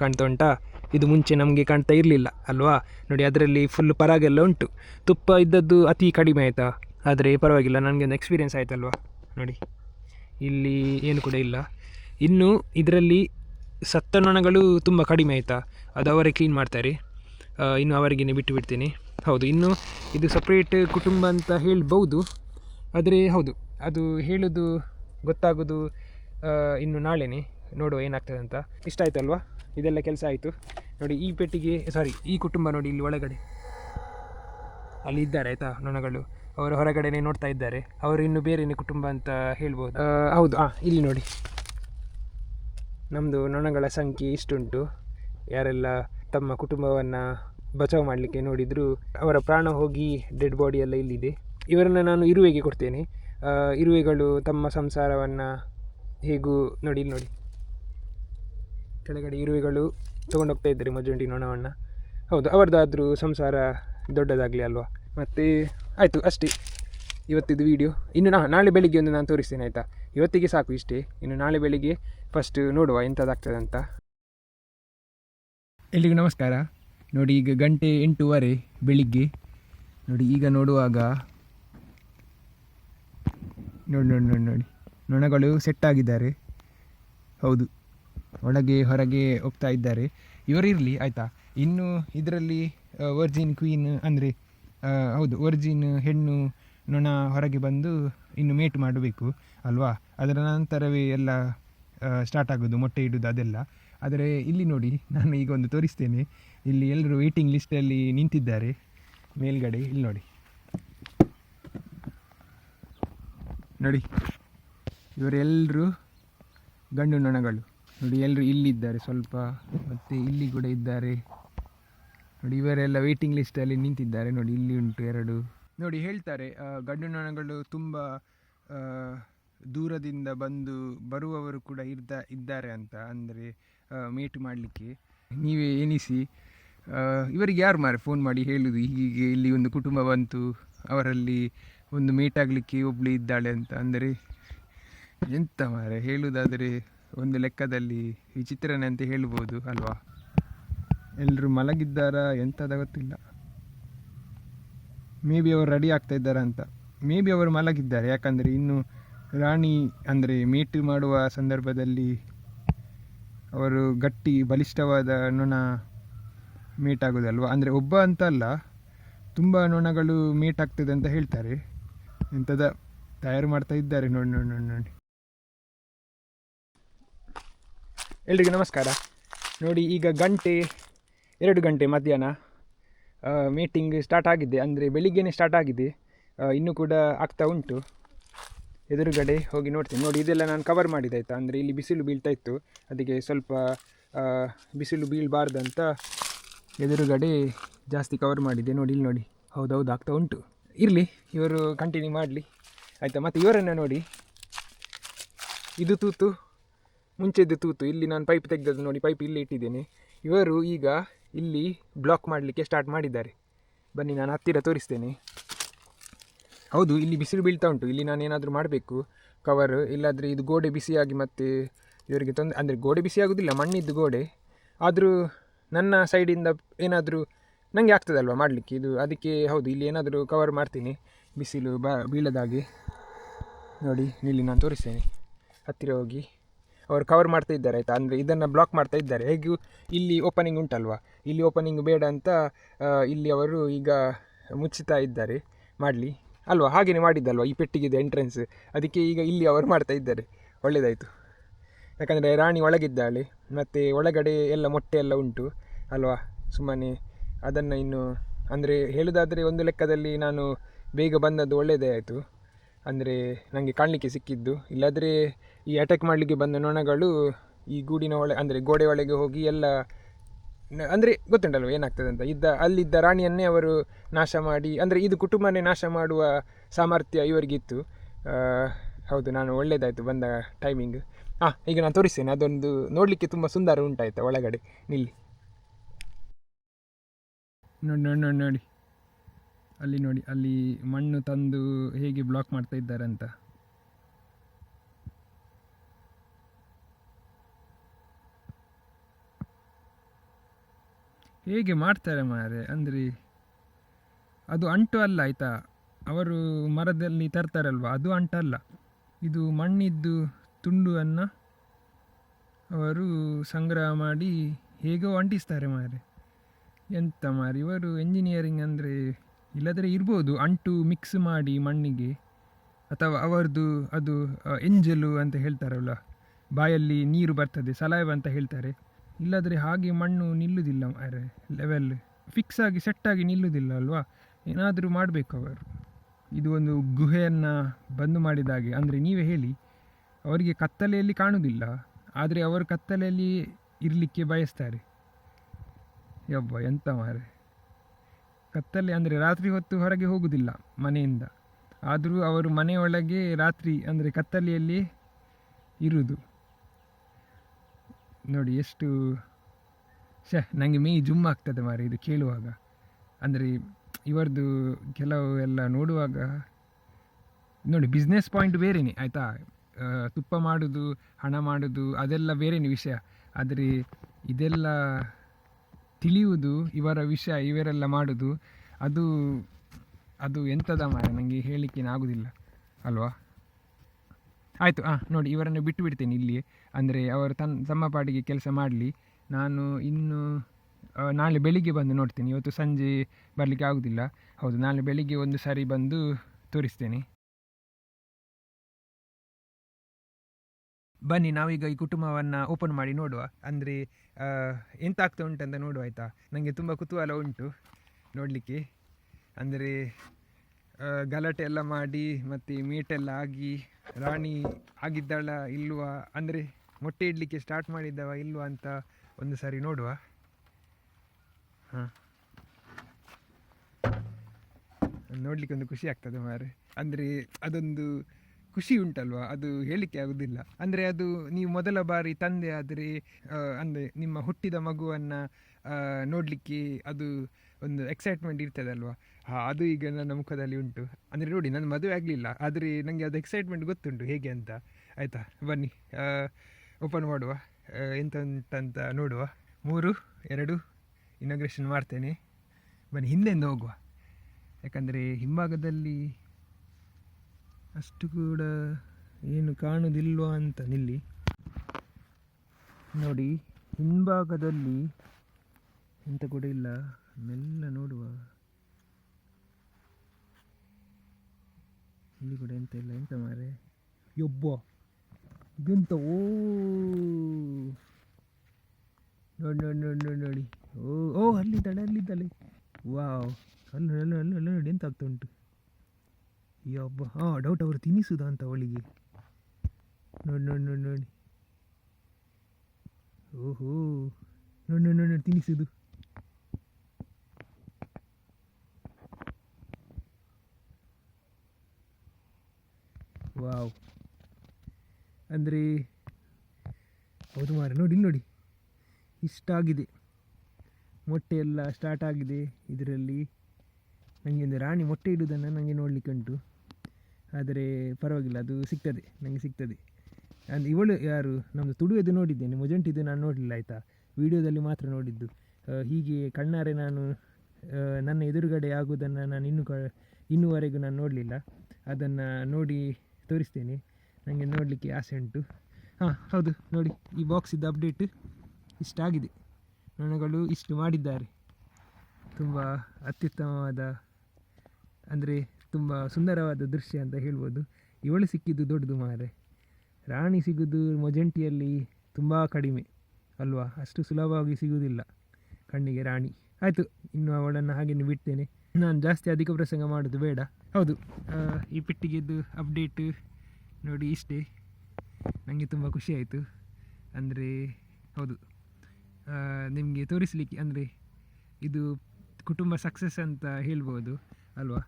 ಕಾಣ್ತಾ ಉಂಟಾ ಇದು ಮುಂಚೆ ನಮಗೆ ಕಾಣ್ತಾ ಇರಲಿಲ್ಲ, ಅಲ್ವಾ? ನೋಡಿ, ಅದರಲ್ಲಿ ಫುಲ್ ಪರಾಗೆಲ್ಲ ಉಂಟು. ತುಪ್ಪ ಇದ್ದದ್ದು ಅತಿ ಕಡಿಮೆ ಆಯಿತಾ? ಆದರೆ ಪರವಾಗಿಲ್ಲ ನನಗೆ ಒಂದು ಎಕ್ಸ್ಪೀರಿಯೆನ್ಸ್ ಆಯ್ತಲ್ವಾ? ನೋಡಿ, ಇಲ್ಲಿ ಏನು ಕೂಡ ಇಲ್ಲ. ಇನ್ನು ಇದರಲ್ಲಿ ಸತ್ತ ನೊಣಗಳು ತುಂಬ ಕಡಿಮೆ ಆಯಿತಾ? ಅದು ಅವರೇ ಕ್ಲೀನ್ ಮಾಡ್ತಾರೆ. ಇನ್ನು ಅವರಿಗೇನೆ ಬಿಟ್ಟು ಬಿಡ್ತೀನಿ. ಹೌದು, ಇನ್ನು ಇದು ಸಪ್ರೇಟ್ ಕುಟುಂಬ ಅಂತ ಹೇಳ್ಬೌದು ಆದರೆ ಹೌದು, ಅದು ಹೇಳೋದು ಗೊತ್ತಾಗೋದು ಇನ್ನು ನಾಳೆನೇ ನೋಡುವ ಏನಾಗ್ತದೆ ಅಂತ. ಇಷ್ಟ ಆಯ್ತಲ್ವಾ? ಇದೆಲ್ಲ ಕೆಲಸ ಆಯಿತು. ನೋಡಿ, ಈ ಪೆಟ್ಟಿಗೆ ಸಾರಿ ಈ ಕುಟುಂಬ ನೋಡಿ ಇಲ್ಲಿ ಒಳಗಡೆ. ಅಲ್ಲಿ ಇದ್ದಾರೆ ಆಯಿತಾ ನೊಣಗಳು. ಅವರು ಹೊರಗಡೆನೇ ನೋಡ್ತಾ ಇದ್ದಾರೆ. ಅವರು ಇನ್ನು ಬೇರೆನೇ ಕುಟುಂಬ ಅಂತ ಹೇಳ್ಬೋದು. ಹೌದು ಹಾಂ ಇಲ್ಲಿ ನೋಡಿ. ನಮ್ಮದು ನೊಣಗಳ ಸಂಖ್ಯೆ ಇಷ್ಟುಂಟು. ಯಾರೆಲ್ಲ ತಮ್ಮ ಕುಟುಂಬವನ್ನು ಬಚಾವ್ ಮಾಡಲಿಕ್ಕೆ ನೋಡಿದ್ರು, ಅವರ ಪ್ರಾಣ ಹೋಗಿ ಡೆಡ್ ಬಾಡಿ ಎಲ್ಲ ಇಲ್ಲಿದೆ. ಇವರನ್ನು ನಾನು ಇರುವೆಗೆ ಕೊಡ್ತೇನೆ. ಇರುವೆಗಳು ತಮ್ಮ ಸಂಸಾರವನ್ನು ಹೇಗೂ ನೋಡಿ, ಇಲ್ಲಿ ನೋಡಿ. ಕೆಳಗಡೆ ಇರುವೆಗಳು ತೊಗೊಂಡೋಗ್ತಾ ಇದ್ದಾರೆ ಮಜುಂಡಿ ನೊಣವನ್ನು. ಹೌದು ಅವರದ್ದಾದ್ರೂ ಸಂಸಾರ ದೊಡ್ಡದಾಗಲಿ ಅಲ್ವಾ? ಮತ್ತು, ಆಯಿತು, ಅಷ್ಟೇ. ಇವತ್ತಿದು ವೀಡಿಯೋ ಇನ್ನು ನಾ, ನಾಳೆ ಬೆಳಿಗ್ಗೆ ಒಂದು ನಾನು ತೋರಿಸ್ತೇನೆ, ಆಯಿತಾ? ಇವತ್ತಿಗೆ ಸಾಕು ಇಷ್ಟೇ. ಇನ್ನು ನಾಳೆ ಬೆಳಿಗ್ಗೆ ಫಸ್ಟ್ ನೋಡುವ ಎಂಥದ್ದಾಗ್ತದೆ ಅಂತ ಎಲ್ಲಿಗೂ ನಮಸ್ಕಾರ. ನೋಡಿ ಈಗ ಗಂಟೆ ಎಂಟೂವರೆ ಬೆಳಿಗ್ಗೆ. ನೋಡಿ ಈಗ ನೋಡುವಾಗ. ನೋಡಿ ನೋಡಿ ನೋಡಿ ನೋಡಿ. ನೊಣಗಳು ಸೆಟ್ ಆಗಿದ್ದಾರೆ. ಹೌದು. ಒಳಗೆ, ಹೊರಗೆ ಹೋಗ್ತಾ ಇದ್ದಾರೆ. ಇವರಿರಲಿ ಆಯಿತಾ? ಇನ್ನು ಇದರಲ್ಲಿ ವರ್ಜಿನ್ ಕ್ವೀನ್ ಅಂದರೆ ಹೌದು ವರ್ಜಿನ್ ಹೆಣ್ಣು ನೊಣ ಹೊರಗೆ ಬಂದು ಇನ್ನು ಮೇಟ್ ಮಾಡಬೇಕು, ಅಲ್ವಾ? ಅದರ ನಂತರವೇ ಎಲ್ಲ ಸ್ಟಾರ್ಟ್ ಆಗೋದು, ಮೊಟ್ಟೆ ಇಡೋದು ಅದೆಲ್ಲ. ಆದರೆ ಇಲ್ಲಿ ನೋಡಿ, ನಾನು ಈಗ ಒಂದು ತೋರಿಸ್ತೇನೆ. ಇಲ್ಲಿ ಎಲ್ಲರೂ ವೆಯ್ಟಿಂಗ್ ಲಿಸ್ಟಲ್ಲಿ ನಿಂತಿದ್ದಾರೆ. ಮೇಲ್ಗಡೆ, ಇಲ್ಲಿ ನೋಡಿ. ನೋಡಿ ಇವರೆಲ್ಲರೂ ಗಂಡು ನೊಣಗಳು. ನೋಡಿ ಎಲ್ಲರೂ ಇಲ್ಲಿದ್ದಾರೆ ಸ್ವಲ್ಪ, ಮತ್ತು ಇಲ್ಲಿ ಕೂಡ ಇದ್ದಾರೆ. ನೋಡಿ, ಇವರೆಲ್ಲ ವೇಟಿಂಗ್ ಲಿಸ್ಟಲ್ಲಿ ನಿಂತಿದ್ದಾರೆ. ನೋಡಿ, ಇಲ್ಲಿ ಉಂಟು ಎರಡು. ನೋಡಿ, ಹೇಳ್ತಾರೆ ಗಂಡು ನೊಣಗಳು ತುಂಬ ದೂರದಿಂದ ಬಂದು ಬರುವವರು ಕೂಡ ಇರ್ದ ಇದ್ದಾರೆ ಅಂತ. ಅಂದರೆ ಮೀಟ್ ಮಾಡಲಿಕ್ಕೆ. ನೀವೇ ಎನಿಸಿ ಇವರಿಗೆ ಯಾರು ಮಾರೆ ಫೋನ್ ಮಾಡಿ ಹೇಳುದು? ಹೀಗೆ ಇಲ್ಲಿ ಒಂದು ಕುಟುಂಬ ಬಂತು. ಅವರಲ್ಲಿ ಒಂದು ಮೀಟ್ ಆಗಲಿಕ್ಕೆ ಒಬ್ಳು ಇದ್ದಾಳೆ ಅಂತ. ಅಂದರೆ ಎಂತ ಮಾರೆ? ಹೇಳುವುದಾದರೆ ಒಂದು ಲೆಕ್ಕದಲ್ಲಿ ವಿಚಿತ್ರನೇ ಅಂತ ಹೇಳ್ಬೋದು, ಅಲ್ವಾ? ಎಲ್ಲರೂ ಮಲಗಿದ್ದಾರಾ? ಎಂಥದ ಗೊತ್ತಿಲ್ಲ. ಮೇ ಬಿ ಅವರು ರೆಡಿ ಆಗ್ತಾ ಇದ್ದಾರಾ ಅಂತ. ಮೇ ಬಿ ಅವರು ಮಲಗಿದ್ದಾರೆ. ಯಾಕಂದರೆ ಇನ್ನು ರಾಣಿ, ಅಂದರೆ ಮೀಟ್ ಮಾಡುವ ಸಂದರ್ಭದಲ್ಲಿ ಅವರು ಗಟ್ಟಿ, ಬಲಿಷ್ಠವಾದ ನೊಣ ಮೀಟ್ ಆಗೋದಲ್ವಾ ಅಂದರೆ ಒಬ್ಬ ಅಂತ ಅಲ್ಲ, ತುಂಬ ನೊಣಗಳು ಮೀಟ್ ಆಗ್ತದೆ ಅಂತ ಹೇಳ್ತಾರೆ. ಇಂಥದ ತಯಾರು ಮಾಡ್ತಾ ಇದ್ದಾರೆ. ನೋಡಿ ನೋಡಿ ನೋಡಿ ನೋಡಿ. ಎಲ್ರಿಗೂ ನಮಸ್ಕಾರ. ನೋಡಿ, ಈಗ ಗಂಟೆ, ಎರಡು ಗಂಟೆ ಮಧ್ಯಾಹ್ನ ಮೀಟಿಂಗ್ ಸ್ಟಾರ್ಟ್ ಆಗಿದೆ. ಅಂದರೆ ಬೆಳಿಗ್ಗೆನೇ ಸ್ಟಾರ್ಟ್ ಆಗಿದೆ. ಇನ್ನೂ ಕೂಡ ಆಗ್ತಾ ಉಂಟು. ಎದುರುಗಡೆ ಹೋಗಿ ನೋಡ್ತೀನಿ. ನೋಡಿ, ಇದೆಲ್ಲ ನಾನು ಕವರ್ ಮಾಡಿದೆ ಆಯಿತಾ? ಅಂದರೆ ಇಲ್ಲಿ ಬಿಸಿಲು ಬೀಳ್ತಾ ಇತ್ತು. ಅದಕ್ಕೆ ಸ್ವಲ್ಪ ಬಿಸಿಲು ಬೀಳಬಾರ್ದಂತ ಎದುರುಗಡೆ ಜಾಸ್ತಿ ಕವರ್ ಮಾಡಿದೆ ನೋಡಿ, ಇಲ್ಲಿ ನೋಡಿ. ಹೌದೌದು ಆಗ್ತಾ ಉಂಟು. ಇರಲಿ, ಇವರು ಕಂಟಿನ್ಯೂ ಮಾಡಲಿ. ಆಯಿತಾ? ಮತ್ತು ಇವರನ್ನು ನೋಡಿ. ಇದು ತೂತು, ಮುಂಚೆದ್ದು ತೂತು. ಇಲ್ಲಿ ನಾನು ಪೈಪ್ ತೆಗೆದದ್ದು ನೋಡಿ ಪೈಪ್ ಇಲ್ಲಿ ಇಟ್ಟಿದ್ದೇನೆ. ಇವರು ಈಗ ಇಲ್ಲಿ ಬ್ಲಾಕ್ ಮಾಡಲಿಕ್ಕೆ ಸ್ಟಾರ್ಟ್ ಮಾಡಿದ್ದಾರೆ. ಬನ್ನಿ, ನಾನು ಹತ್ತಿರ ತೋರಿಸ್ತೇನೆ. ಹೌದು, ಇಲ್ಲಿ ಬಿಸಿಲು ಬೀಳ್ತಾ ಉಂಟು. ಇಲ್ಲಿ ನಾನು ಏನಾದರೂ ಮಾಡಬೇಕು? ಕವರ್ ಇಲ್ಲಾದರೆ ಇದು ಗೋಡೆ ಬಿಸಿಯಾಗಿ ಮತ್ತೆ ಇವರಿಗೆ ತೊಂದರೆ ಅಂದರೆ ಗೋಡೆ ಬಿಸಿ ಆಗೋದಿಲ್ಲ, ಮಣ್ಣಿದ್ದು ಗೋಡೆ. ಆದರೂ ನನ್ನ ಸೈಡಿಂದ ಏನಾದರೂ ನನಗೆ ಆಗ್ತದಲ್ವ ಮಾಡಲಿಕ್ಕೆ? ಇದು ಅದಕ್ಕೆ ಹೌದು, ಇಲ್ಲಿ ಏನಾದರೂ ಕವರ್ ಮಾಡ್ತೀನಿ, ಬಿಸಿಲು ಬ, ಬೀಳದಾಗೆ. ನೋಡಿ, ಇಲ್ಲಿ ನಾನು ತೋರಿಸ್ತೇನೆ. ಹತ್ತಿರ ಹೋಗಿ. ಅವರು ಕವರ್ ಮಾಡ್ತಾ ಇದ್ದಾರೆ, ಆಯಿತಾ? ಅಂದರೆ ಇದನ್ನು ಬ್ಲಾಕ್ ಮಾಡ್ತಾ ಇದ್ದಾರೆ. ಹೇಗೂ ಇಲ್ಲಿ ಓಪನಿಂಗ್ ಉಂಟಲ್ವಾ? ಇಲ್ಲಿ ಓಪನಿಂಗ್ ಬೇಡ ಅಂತ ಇಲ್ಲಿ ಅವರು ಈಗ ಮುಚ್ಚುತ್ತಾ ಇದ್ದಾರೆ. ಮಾಡಲಿ. ಅಲ್ವಾ? ಹಾಗೆಯೇ ಮಾಡಿದ್ದಲ್ವ? ಈ ಪೆಟ್ಟಿಗೆದು ಎಂಟ್ರೆನ್ಸ್ ಅದಕ್ಕೆ ಈಗ ಇಲ್ಲಿ ಅವರು ಮಾಡ್ತಾ ಇದ್ದಾರೆ. ಒಳ್ಳೆಯದಾಯಿತು ಯಾಕಂದರೆ ರಾಣಿ ಒಳಗಿದ್ದಾಳೆ. ಮತ್ತು ಒಳಗಡೆ ಎಲ್ಲ ಮೊಟ್ಟೆ ಎಲ್ಲ ಉಂಟು. ಅಲ್ವಾ? ಸುಮ್ಮನೆ ಅದನ್ನು ಇನ್ನು, ಅಂದರೆ ಹೇಳೋದಾದರೆ ಒಂದು ಲೆಕ್ಕದಲ್ಲಿ ನಾನು ಬೇಗ ಬಂದದ್ದು ಒಳ್ಳೆಯದೇ ಆಯಿತು. ಅಂದರೆ ನನಗೆ ಕಾಣಲಿಕ್ಕೆ ಸಿಕ್ಕಿದ್ದು. ಇಲ್ಲಾದರೆ ಈ ಅಟ್ಯಾಕ್ ಮಾಡಲಿಕ್ಕೆ ಬಂದ ನೊಣಗಳು ಈ ಗೂಡಿನ ಒಳ, ಅಂದರೆ ಗೋಡೆ ಒಳಗೆ ಹೋಗಿ ಎಲ್ಲ ಅಂದರೆ ಗೊತ್ತುಂಟಲ್ವ ಏನಾಗ್ತದೆ ಅಂತ? ಇದ್ದ, ಅಲ್ಲಿದ್ದ ರಾಣಿಯನ್ನೇ ಅವರು ನಾಶ ಮಾಡಿ, ಅಂದರೆ ಇದು ಕುಟುಂಬನೇ ನಾಶ ಮಾಡುವ ಸಾಮರ್ಥ್ಯ ಇವರಿಗಿತ್ತು. ಹೌದು, ನಾನು ಒಳ್ಳೇದಾಯಿತು ಬಂದ ಟೈಮಿಂಗ್ ಹಾಂ ಈಗ ನಾನು ತೋರಿಸ್ತೇನೆ, ಅದೊಂದು ನೋಡಲಿಕ್ಕೆ ತುಂಬ ಸುಂದರ ಉಂಟಾಯ್ತಾ ಒಳಗಡೆ, ನಿಲ್ಲಿ. ನೋಡಿ ನೋಡಿ ನೋಡಿ ನೋಡಿ. ಅಲ್ಲಿ ನೋಡಿ, ಅಲ್ಲಿ ಮಣ್ಣು ತಂದು ಹೇಗೆ ಬ್ಲಾಕ್ ಮಾಡ್ತಾ ಇದ್ದಾರೆ ಅಂತ ಹೇಗೆ ಮಾಡ್ತಾರೆ ಮಾರೆ? ಅಂದರೆ ಅದು ಅಂಟು ಅಲ್ಲ ಆಯಿತಾ? ಅವರು ಮರದಲ್ಲಿ ತರ್ತಾರಲ್ವ? ಅದು ಅಂಟಲ್ಲ. ಇದು ಮಣ್ಣಿದ್ದು ತುಂಡುವನ್ನು ಅವರು ಸಂಗ್ರಹ ಮಾಡಿ ಹೇಗೋ ಅಂಟಿಸ್ತಾರೆ ಮಾರೆ. ಎಂತ ಮಾರಿ, ಇವರು ಎಂಜಿನಿಯರಿಂಗ್ ಅಂದರೆ ಇಲ್ಲದ್ರೆ ಇರ್ಬೋದು. ಅಂಟು ಮಿಕ್ಸ್ ಮಾಡಿ ಮಣ್ಣಿಗೆ. ಅಥವಾ ಅವರದು ಅದು ಎಂಜಲು ಅಂತ ಹೇಳ್ತಾರಲ್ಲ? ಬಾಯಲ್ಲಿ ನೀರು ಬರ್ತದೆ ಸಲೈವ್ ಅಂತ ಹೇಳ್ತಾರೆ. ಇಲ್ಲದ್ರೆ ಹಾಗೆ ಮಣ್ಣು ನಿಲ್ಲುವುದಿಲ್ಲ ಅರೆ ಲೆವೆಲ್ ಫಿಕ್ಸ್ ಆಗಿ ಸೆಟ್ ಆಗಿ ನಿಲ್ಲುವುದಿಲ್ಲ ಅಲ್ವಾ? ಏನಾದರೂ ಮಾಡಬೇಕು ಅವರು. ಇದು ಒಂದು ಗುಹೆಯನ್ನು ಬಂದು ಮಾಡಿದ ಹಾಗೆ. ಅಂದರೆ ನೀವೇ ಹೇಳಿ, ಅವರಿಗೆ ಕತ್ತಲೆಯಲ್ಲಿ ಕಾಣುವುದಿಲ್ಲ ಆದರೆ ಅವರು ಕತ್ತಲೆಯಲ್ಲಿ ಇರಲಿಕ್ಕೆ ಬಯಸ್ತಾರೆ. ಯಬ್ಬ ಎಂತ ಮಾರೆ ಕತ್ತಲೆ ಅಂದರೆ ರಾತ್ರಿ ಹೊತ್ತು ಹೊರಗೆ ಹೋಗುವುದಿಲ್ಲ ಮನೆಯಿಂದ. ಆದರೂ ಅವರು ಮನೆಯೊಳಗೆ ರಾತ್ರಿ ಅಂದರೆ ಕತ್ತಲೆಯಲ್ಲಿ ಇರುವುದು ನೋಡಿ ಎಷ್ಟು ಶ ನನಗೆ ಮೇ ಜುಮ್ ಆಗ್ತದೆ ಮಾರೆ ಇದು ಕೇಳುವಾಗ. ಅಂದರೆ ಇವರದು ಕೆಲವು ಎಲ್ಲ ನೋಡುವಾಗ, ನೋಡಿ ಬಿಸ್ನೆಸ್ ಪಾಯಿಂಟ್ ಬೇರೆಯೇ ಆಯಿತಾ? ತುಪ್ಪ ಮಾಡೋದು, ಹಣ ಮಾಡೋದು, ಅದೆಲ್ಲ ಬೇರೆನೇ ವಿಷಯ. ಆದರೆ ಇದೆಲ್ಲ ತಿಳಿಯುವುದು, ಇವರ ವಿಷಯ ಇವರೆಲ್ಲ ಮಾಡೋದು, ಅದು ಅದು ಎಂಥದ ಮಾರ ನನಗೆ ಹೇಳಲಿಕ್ಕೆ ಆಗೋದಿಲ್ಲ. ಅಲ್ವಾ? ಆಯಿತು ಹಾಂ ನೋಡಿ, ಇವರನ್ನು ಬಿಟ್ಟು ಬಿಡ್ತೇನೆ ಇಲ್ಲಿ. ಅಂದರೆ ಅವರು ತನ್ನ ತಮ್ಮ ಪಾಡಿಗೆ ಕೆಲಸ ಮಾಡಲಿ. ನಾನು ಇನ್ನು ನಾಳೆ ಬೆಳಿಗ್ಗೆ ಬಂದು ನೋಡ್ತೇನೆ. ಇವತ್ತು ಸಂಜೆ ಬರಲಿಕ್ಕೆ ಆಗೋದಿಲ್ಲ. ಹೌದು, ನಾಳೆ ಬೆಳಿಗ್ಗೆ ಒಂದು ಸಾರಿ ಬಂದು ತೋರಿಸ್ತೇನೆ. ಬನ್ನಿ, ನಾವೀಗ ಈ ಕುಟುಂಬವನ್ನು ಓಪನ್ ಮಾಡಿ ನೋಡುವ. ಅಂದರೆ ಎಂತ ಆಗ್ತಾ ಉಂಟಂತ ನೋಡುವ, ಆಯಿತಾ? ನನಗೆ ತುಂಬ ಕುತೂಹಲ ಉಂಟು ನೋಡಲಿಕ್ಕೆ. ಅಂದರೆ ಗಲಾಟೆ ಎಲ್ಲ ಮಾಡಿ, ಮತ್ತು ಮೀಟೆಲ್ಲ ಆಗಿ ರಾಣಿ ಆಗಿದ್ದಾಳ ಇಲ್ವಾ? ಅಂದರೆ ಮೊಟ್ಟೆ ಇಡಲಿಕ್ಕೆ ಸ್ಟಾರ್ಟ್ ಮಾಡಿದ್ದವ ಇಲ್ವಾ ಅಂತ ಒಂದು ಸಾರಿ ನೋಡುವ. ಹಾಂ. ನೋಡಲಿಕ್ಕೆ ಒಂದು ಖುಷಿ ಆಗ್ತದೆ ಮಾರೆ ಅಂದರೆ ಅದೊಂದು ಖುಷಿ ಉಂಟಲ್ವಾ? ಅದು ಹೇಳಲಿಕ್ಕೆ ಆಗುದಿಲ್ಲ. ಅಂದರೆ ಅದು ನೀವು ಮೊದಲ ಬಾರಿ ತಂದೆ ಆದರೆ ಅಂದರೆ ನಿಮ್ಮ ಹುಟ್ಟಿದ ಮಗುವನ್ನು ನೋಡಲಿಕ್ಕೆ ಅದು ಒಂದು ಎಕ್ಸೈಟ್ಮೆಂಟ್ ಇರ್ತದಲ್ವಾ? ಹಾಂ, ಅದು ಈಗ ನನ್ನ ಮುಖದಲ್ಲಿ ಉಂಟು. ಅಂದರೆ ನೋಡಿ, ನನ್ನ ಮದುವೆ ಆಗಲಿಲ್ಲ. ಆದರೆ ನನಗೆ ಅದು ಎಕ್ಸೈಟ್ಮೆಂಟ್ ಗೊತ್ತುಂಟು. ಹೇಗೆ ಅಂತ. ಆಯಿತಾ? ಬನ್ನಿ. ಓಪನ್ ಮಾಡುವ. ಎಂತ ಉಂಟಂತ ನೋಡುವ. ಮೂರು, ಎರಡು ಇನಾಗ್ರೇಷನ್ ಮಾಡ್ತೇನೆ. ಬನ್ನಿ, ಹಿಂದೆಂದು ಹೋಗುವ. ಯಾಕಂದರೆ ಹಿಂಭಾಗದಲ್ಲಿ ಅಷ್ಟು ಕೂಡ ಏನು ಕಾಣುವುದಿಲ್ವಾ ಅಂತ ನಿಲ್ಲಿ. ನೋಡಿ, ಹಿಂಭಾಗದಲ್ಲಿ ಎಂತ ಕೂಡ ಇಲ್ಲ. ಮೆಲ್ಲ ನೋಡುವ. ಇಲ್ಲಿ ಕೂಡ ಎಂತ ಇಲ್ಲ, ಎಂತ ಮಾರೆ? ಯೊಬ್ಬ. ಇದೆಂತ? ಓ. ನೋಡಿ ನೋಡಿ ನೋಡಿ ನೋಡಿ ನೋಡಿ. ಓ ಓ, ಅಲ್ಲಿದ್ದಾಳೆ ಅಲ್ಲಿದ್ದಾಳೆ. ವಾವ್. ಅಲ್ಲಿ ಅಲ್ಲಿ ಅಲ್ಲಿ ನೋಡಿ, ಎಂತ ಆಗ್ತಾ ಉಂಟು. ಯಬ್ಬ ಹಾಂ ಡೌಟ್ ಅವರು ತಿನ್ನಿಸುದ ಅಂತ ಅವಳಿಗೆ. ನೋಡಿ ನೋಡಿ ನೋಡಿ ನೋಡಿ. ಓಹೋ, ನೋಡಿ ನೋಡಿ ನೋಡಿ ನೋಡಿ, ತಿನ್ನಿಸುದು. ವಾವ್. ಅಂದರೆ, ಹೌದು ಮಾರೆ ನೋಡಿ ಇಲ್ಲಿ ನೋಡಿ ಇಷ್ಟಾಗಿದೆ ಮೊಟ್ಟೆ ಎಲ್ಲ ಸ್ಟಾರ್ಟ್ ಆಗಿದೆ. ಇದರಲ್ಲಿ ನನಗೆ ಒಂದು ರಾಣಿ ಮೊಟ್ಟೆ ಇಡುವುದನ್ನು ನನಗೆ ನೋಡಲಿಕ್ಕೆ ಉಂಟು ಆದರೆ ಪರವಾಗಿಲ್ಲ, ಅದು ಸಿಗ್ತದೆ ನನಗೆ ಸಿಗ್ತದೆ. ಅಂದರೆ ಇವಳು ಯಾರು? ನಮ್ಮದು ತುಡುವೆದು ನೋಡಿದ್ದೇನೆ, ಮೊಜಂಟಿದು ನಾನು ನೋಡಲಿಲ್ಲ, ಆಯಿತಾ? ವಿಡಿಯೋದಲ್ಲಿ ಮಾತ್ರ ನೋಡಿದ್ದು. ಹೀಗೆ ಕಣ್ಣಾರೆ ನಾನು ನನ್ನ ಎದುರುಗಡೆ ಆಗುವುದನ್ನು ನಾನು ಇನ್ನೂ ಕ, ಇನ್ನೂವರೆಗೂ ನಾನು ನೋಡಲಿಲ್ಲ. ಅದನ್ನು ನೋಡಿ ತೋರಿಸ್ತೇನೆ. ನನಗೆ ನೋಡಲಿಕ್ಕೆ ಆಸೆ ಉಂಟು. ಹಾಂ, ಹೌದು, ನೋಡಿ, ಈ ಬಾಕ್ಸಿದ್ದು ಅಪ್ಡೇಟ್ ಇಷ್ಟಾಗಿದೆ ನೊಣಗಳು ಇಷ್ಟು ಮಾಡಿದ್ದಾರೆ. ತುಂಬ ಅತ್ಯುತ್ತಮವಾದ, ಅಂದರೆ ತುಂಬ ಸುಂದರವಾದ ದೃಶ್ಯ ಅಂತ ಹೇಳ್ಬೋದು. ಇವಳು ಸಿಕ್ಕಿದ್ದು ದೊಡ್ಡದು ಮಾರೆ. ರಾಣಿ ಸಿಗೋದು ಮೊಜೆಂಟಿಯಲ್ಲಿ ತುಂಬ ಕಡಿಮೆ ಅಲ್ವಾ? ಅಷ್ಟು ಸುಲಭವಾಗಿ ಸಿಗುವುದಿಲ್ಲ ಕಣ್ಣಿಗೆ ರಾಣಿ. ಆಯಿತು, ಇನ್ನು ಅವಳನ್ನು ಹಾಗೆಯೇ ಬಿಡ್ತೇನೆ ನಾನು ಜಾಸ್ತಿ ಅಧಿಕ ಪ್ರಸಂಗ ಮಾಡೋದು ಬೇಡ. ಹೌದು ಈ ಪೆಟ್ಟಿಗೆದ್ದು ಅಪ್ಡೇಟ್ ನೋಡಿ ಇಷ್ಟೇ. ನನಗೆ ತುಂಬ ಖುಷಿಯಾಯಿತು ಅಂದರೆ, ಹೌದು ನಿಮಗೆ ತೋರಿಸಲಿಕ್ಕೆ ಅಂದರೆ ಇದು ಕುಟುಂಬ ಸಕ್ಸಸ್ ಅಂತ ಹೇಳ್ಬೋದು ಅಲ್ವಾ?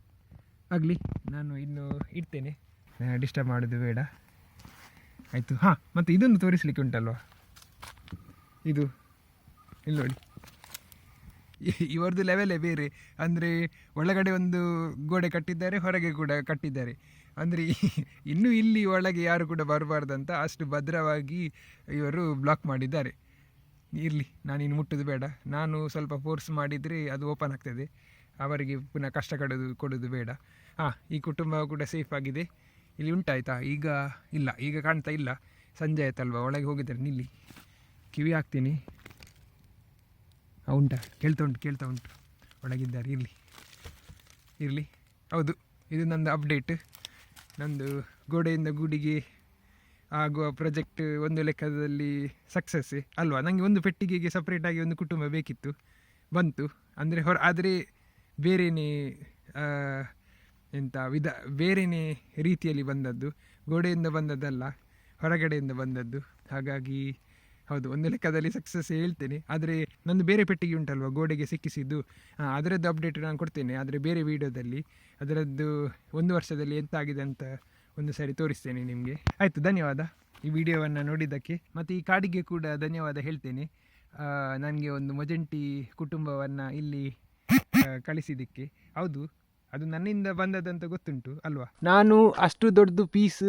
ಆಗಲಿ, ನಾನು ಇನ್ನು ಇಡ್ತೇನೆ. ಡಿಸ್ಟರ್ಬ್ ಮಾಡೋದು ಬೇಡ. ಆಯಿತು, ಹಾಂ, ಮತ್ತು ಇದನ್ನು ತೋರಿಸಲಿಕ್ಕೆ ಉಂಟಲ್ವಾ? ಇದು, ಇಲ್ಲಿ ನೋಡಿ. ಇವರದ್ದು ಲೆವೆಲೇ ಬೇರೆ. ಅಂದರೆ, ಒಳಗಡೆ ಒಂದು ಗೋಡೆ ಕಟ್ಟಿದ್ದಾರೆ, ಹೊರಗೆ ಕೂಡ ಕಟ್ಟಿದ್ದಾರೆ. ಅಂದರೆ, ಇನ್ನೂ ಇಲ್ಲಿ ಒಳಗೆ ಯಾರು ಕೂಡ ಬರಬಾರ್ದಂತ ಅಷ್ಟು ಭದ್ರವಾಗಿ ಇವರು ಬ್ಲಾಕ್ ಮಾಡಿದ್ದಾರೆ. ಇರಲಿ, ನಾನಿನ್ನು ಮುಟ್ಟೋದು ಬೇಡ. ನಾನು ಸ್ವಲ್ಪ ಫೋರ್ಸ್ ಮಾಡಿದರೆ ಅದು ಓಪನ್ ಆಗ್ತದೆ. ಅವರಿಗೆ ಪುನಃ ಕಷ್ಟ ಕೊಡೋದು ಕೊಡೋದು ಬೇಡ. ಹಾಂ, ಈ ಕುಟುಂಬ ಕೂಡ ಸೇಫ್ ಆಗಿದೆ. ಇಲ್ಲಿ ಉಂಟಾಯ್ತಾ? ಈಗ ಇಲ್ಲ, ಈಗ ಕಾಣ್ತಾ ಇಲ್ಲ. ಸಂಜೆ ಆಯ್ತಲ್ವಾ? ಒಳಗೆ ಹೋಗಿದ್ದಾರೆ, ನಿಲ್ಲಿ. ಕಿವಿ ಹಾಕ್ತೀನಿ. ಉಂಟಾ? ಕೇಳ್ತಾ ಉಂಟು ಕೇಳ್ತಾ ಉಂಟು. ಒಳಗಿದ್ದಾರೆ, ಇರಲಿ. ಇರಲಿ. ಹೌದು, ಇದು ನಂದು ಅಪ್ಡೇಟ್ ನಂದು ಗೋಡೆಯಿಂದ ಗೂಡಿಗೆ ಆಗುವ ಪ್ರಾಜೆಕ್ಟ್ ಒಂದು ಲೆಕ್ಕದಲ್ಲಿ ಸಕ್ಸಸ್ ಅಲ್ವಾ? ನನಗೆ ಒಂದು ಪೆಟ್ಟಿಗೆಗೆ ಸಪ್ರೇಟಾಗಿ ಒಂದು ಕುಟುಂಬ ಬೇಕಿತ್ತು. ಬಂತು. ಅಂದರೆ ಹೊರ, ಆದರೆ ಬೇರೆಯೇ ಎಂಥ ವಿಧ ಬೇರೆಯೇ ರೀತಿಯಲ್ಲಿ ಬಂದದ್ದು. ಗೋಡೆಯಿಂದ ಬಂದದ್ದಲ್ಲ, ಹೊರಗಡೆಯಿಂದ ಬಂದದ್ದು. ಹಾಗಾಗಿ, ಹೌದು, ಒಂದು ಲೆಕ್ಕದಲ್ಲಿ ಸಕ್ಸಸ್ ಹೇಳ್ತೇನೆ. ಆದರೆ, ನಂದು ಬೇರೆ ಪೆಟ್ಟಿಗೆ ಉಂಟಲ್ವ, ಗೋಡೆಗೆ ಸಿಕ್ಕಿಸಿದ್ದು? ಅದರದ್ದು ಅಪ್ಡೇಟ್ ನಾನು ಕೊಡ್ತೇನೆ. ಆದರೆ ಬೇರೆ ವಿಡಿಯೋದಲ್ಲಿ ಅದರದ್ದು ಒಂದು ವರ್ಷದಲ್ಲಿ ಎಂತ ಆಗಿದೆ ಅಂತ ಒಂದು ಸಾರಿ ತೋರಿಸ್ತೇನೆ ನಿಮಗೆ. ಆಯಿತು, ಧನ್ಯವಾದ ಈ ವಿಡಿಯೋವನ್ನು ನೋಡಿದ್ದಕ್ಕೆ. ಮತ್ತು ಈ ಕಾಡಿಗೆ ಕೂಡ ಧನ್ಯವಾದ ಹೇಳ್ತೇನೆ. ನನಗೆ ಒಂದು ಮೊಜಂಟಿ ಕುಟುಂಬವನ್ನು ಇಲ್ಲಿ ಕಳಿಸಿದ್ದಕ್ಕೆ. ಹೌದು ಅದು ನನ್ನಿಂದ ಬಂದದಂತ ಗೊತ್ತುಂಟು, ಅಲ್ವಾ? ನಾನು ಅಷ್ಟು ದೊಡ್ಡದು ಪೀಸ್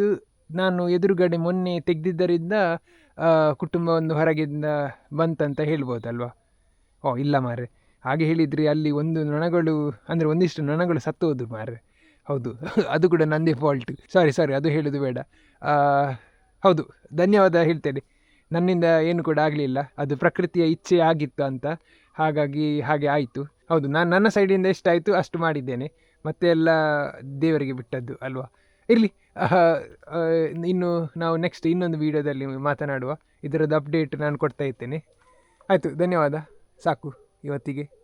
ನಾನು ಎದುರುಗಡೆ ಮೊನ್ನೆ ತೆಗೆದಿದ್ದರಿಂದ ಕುಟುಂಬ ಒಂದು ಹೊರಗಿಂದ ಬಂತಂತ ಹೇಳ್ಬೋದಲ್ವಾ? ಓ, ಇಲ್ಲ ಮಾರೆ ಹಾಗೆ ಹೇಳಿದರೆ ಅಲ್ಲಿ ಒಂದು ನೊಣಗಳು, ಅಂದರೆ ಒಂದಿಷ್ಟು ನೊಣಗಳು ಸತ್ತೋದು ಮಾರೆ ಹೌದು, ಅದು ಕೂಡ ನಂದೇ ಫಾಲ್ಟ್ ಸಾರಿ ಸಾರಿ ಅದು ಹೇಳೋದು ಬೇಡ. ಹೌದು, ಧನ್ಯವಾದ ಹೇಳ್ತೇನೆ. ನನ್ನಿಂದ ಏನು ಕೂಡ ಆಗಲಿಲ್ಲ. ಅದು ಪ್ರಕೃತಿಯ ಇಚ್ಛೆ ಆಗಿತ್ತು ಅಂತ ಹಾಗಾಗಿ ಹಾಗೆ ಆಯಿತು. ಹೌದು ನಾನು ನನ್ನ ಸೈಡಿಂದ ಎಷ್ಟಾಯಿತು ಅಷ್ಟು ಮಾಡಿದ್ದೇನೆ. ಮತ್ತೆ ಎಲ್ಲ ದೇವರಿಗೆ ಬಿಟ್ಟದ್ದು ಅಲ್ವಾ? ಇರಲಿ ಇನ್ನು ನಾವು ನೆಕ್ಸ್ಟ್ ಇನ್ನೊಂದು ವೀಡಿಯೋದಲ್ಲಿ ಮಾತನಾಡುವ. ಇದರದ್ದು ಅಪ್ಡೇಟ್ ನಾನು ಕೊಡ್ತಾ ಇರ್ತೇನೆ. ಆಯಿತು, ಧನ್ಯವಾದ. ಸಾಕು ಇವತ್ತಿಗೆ.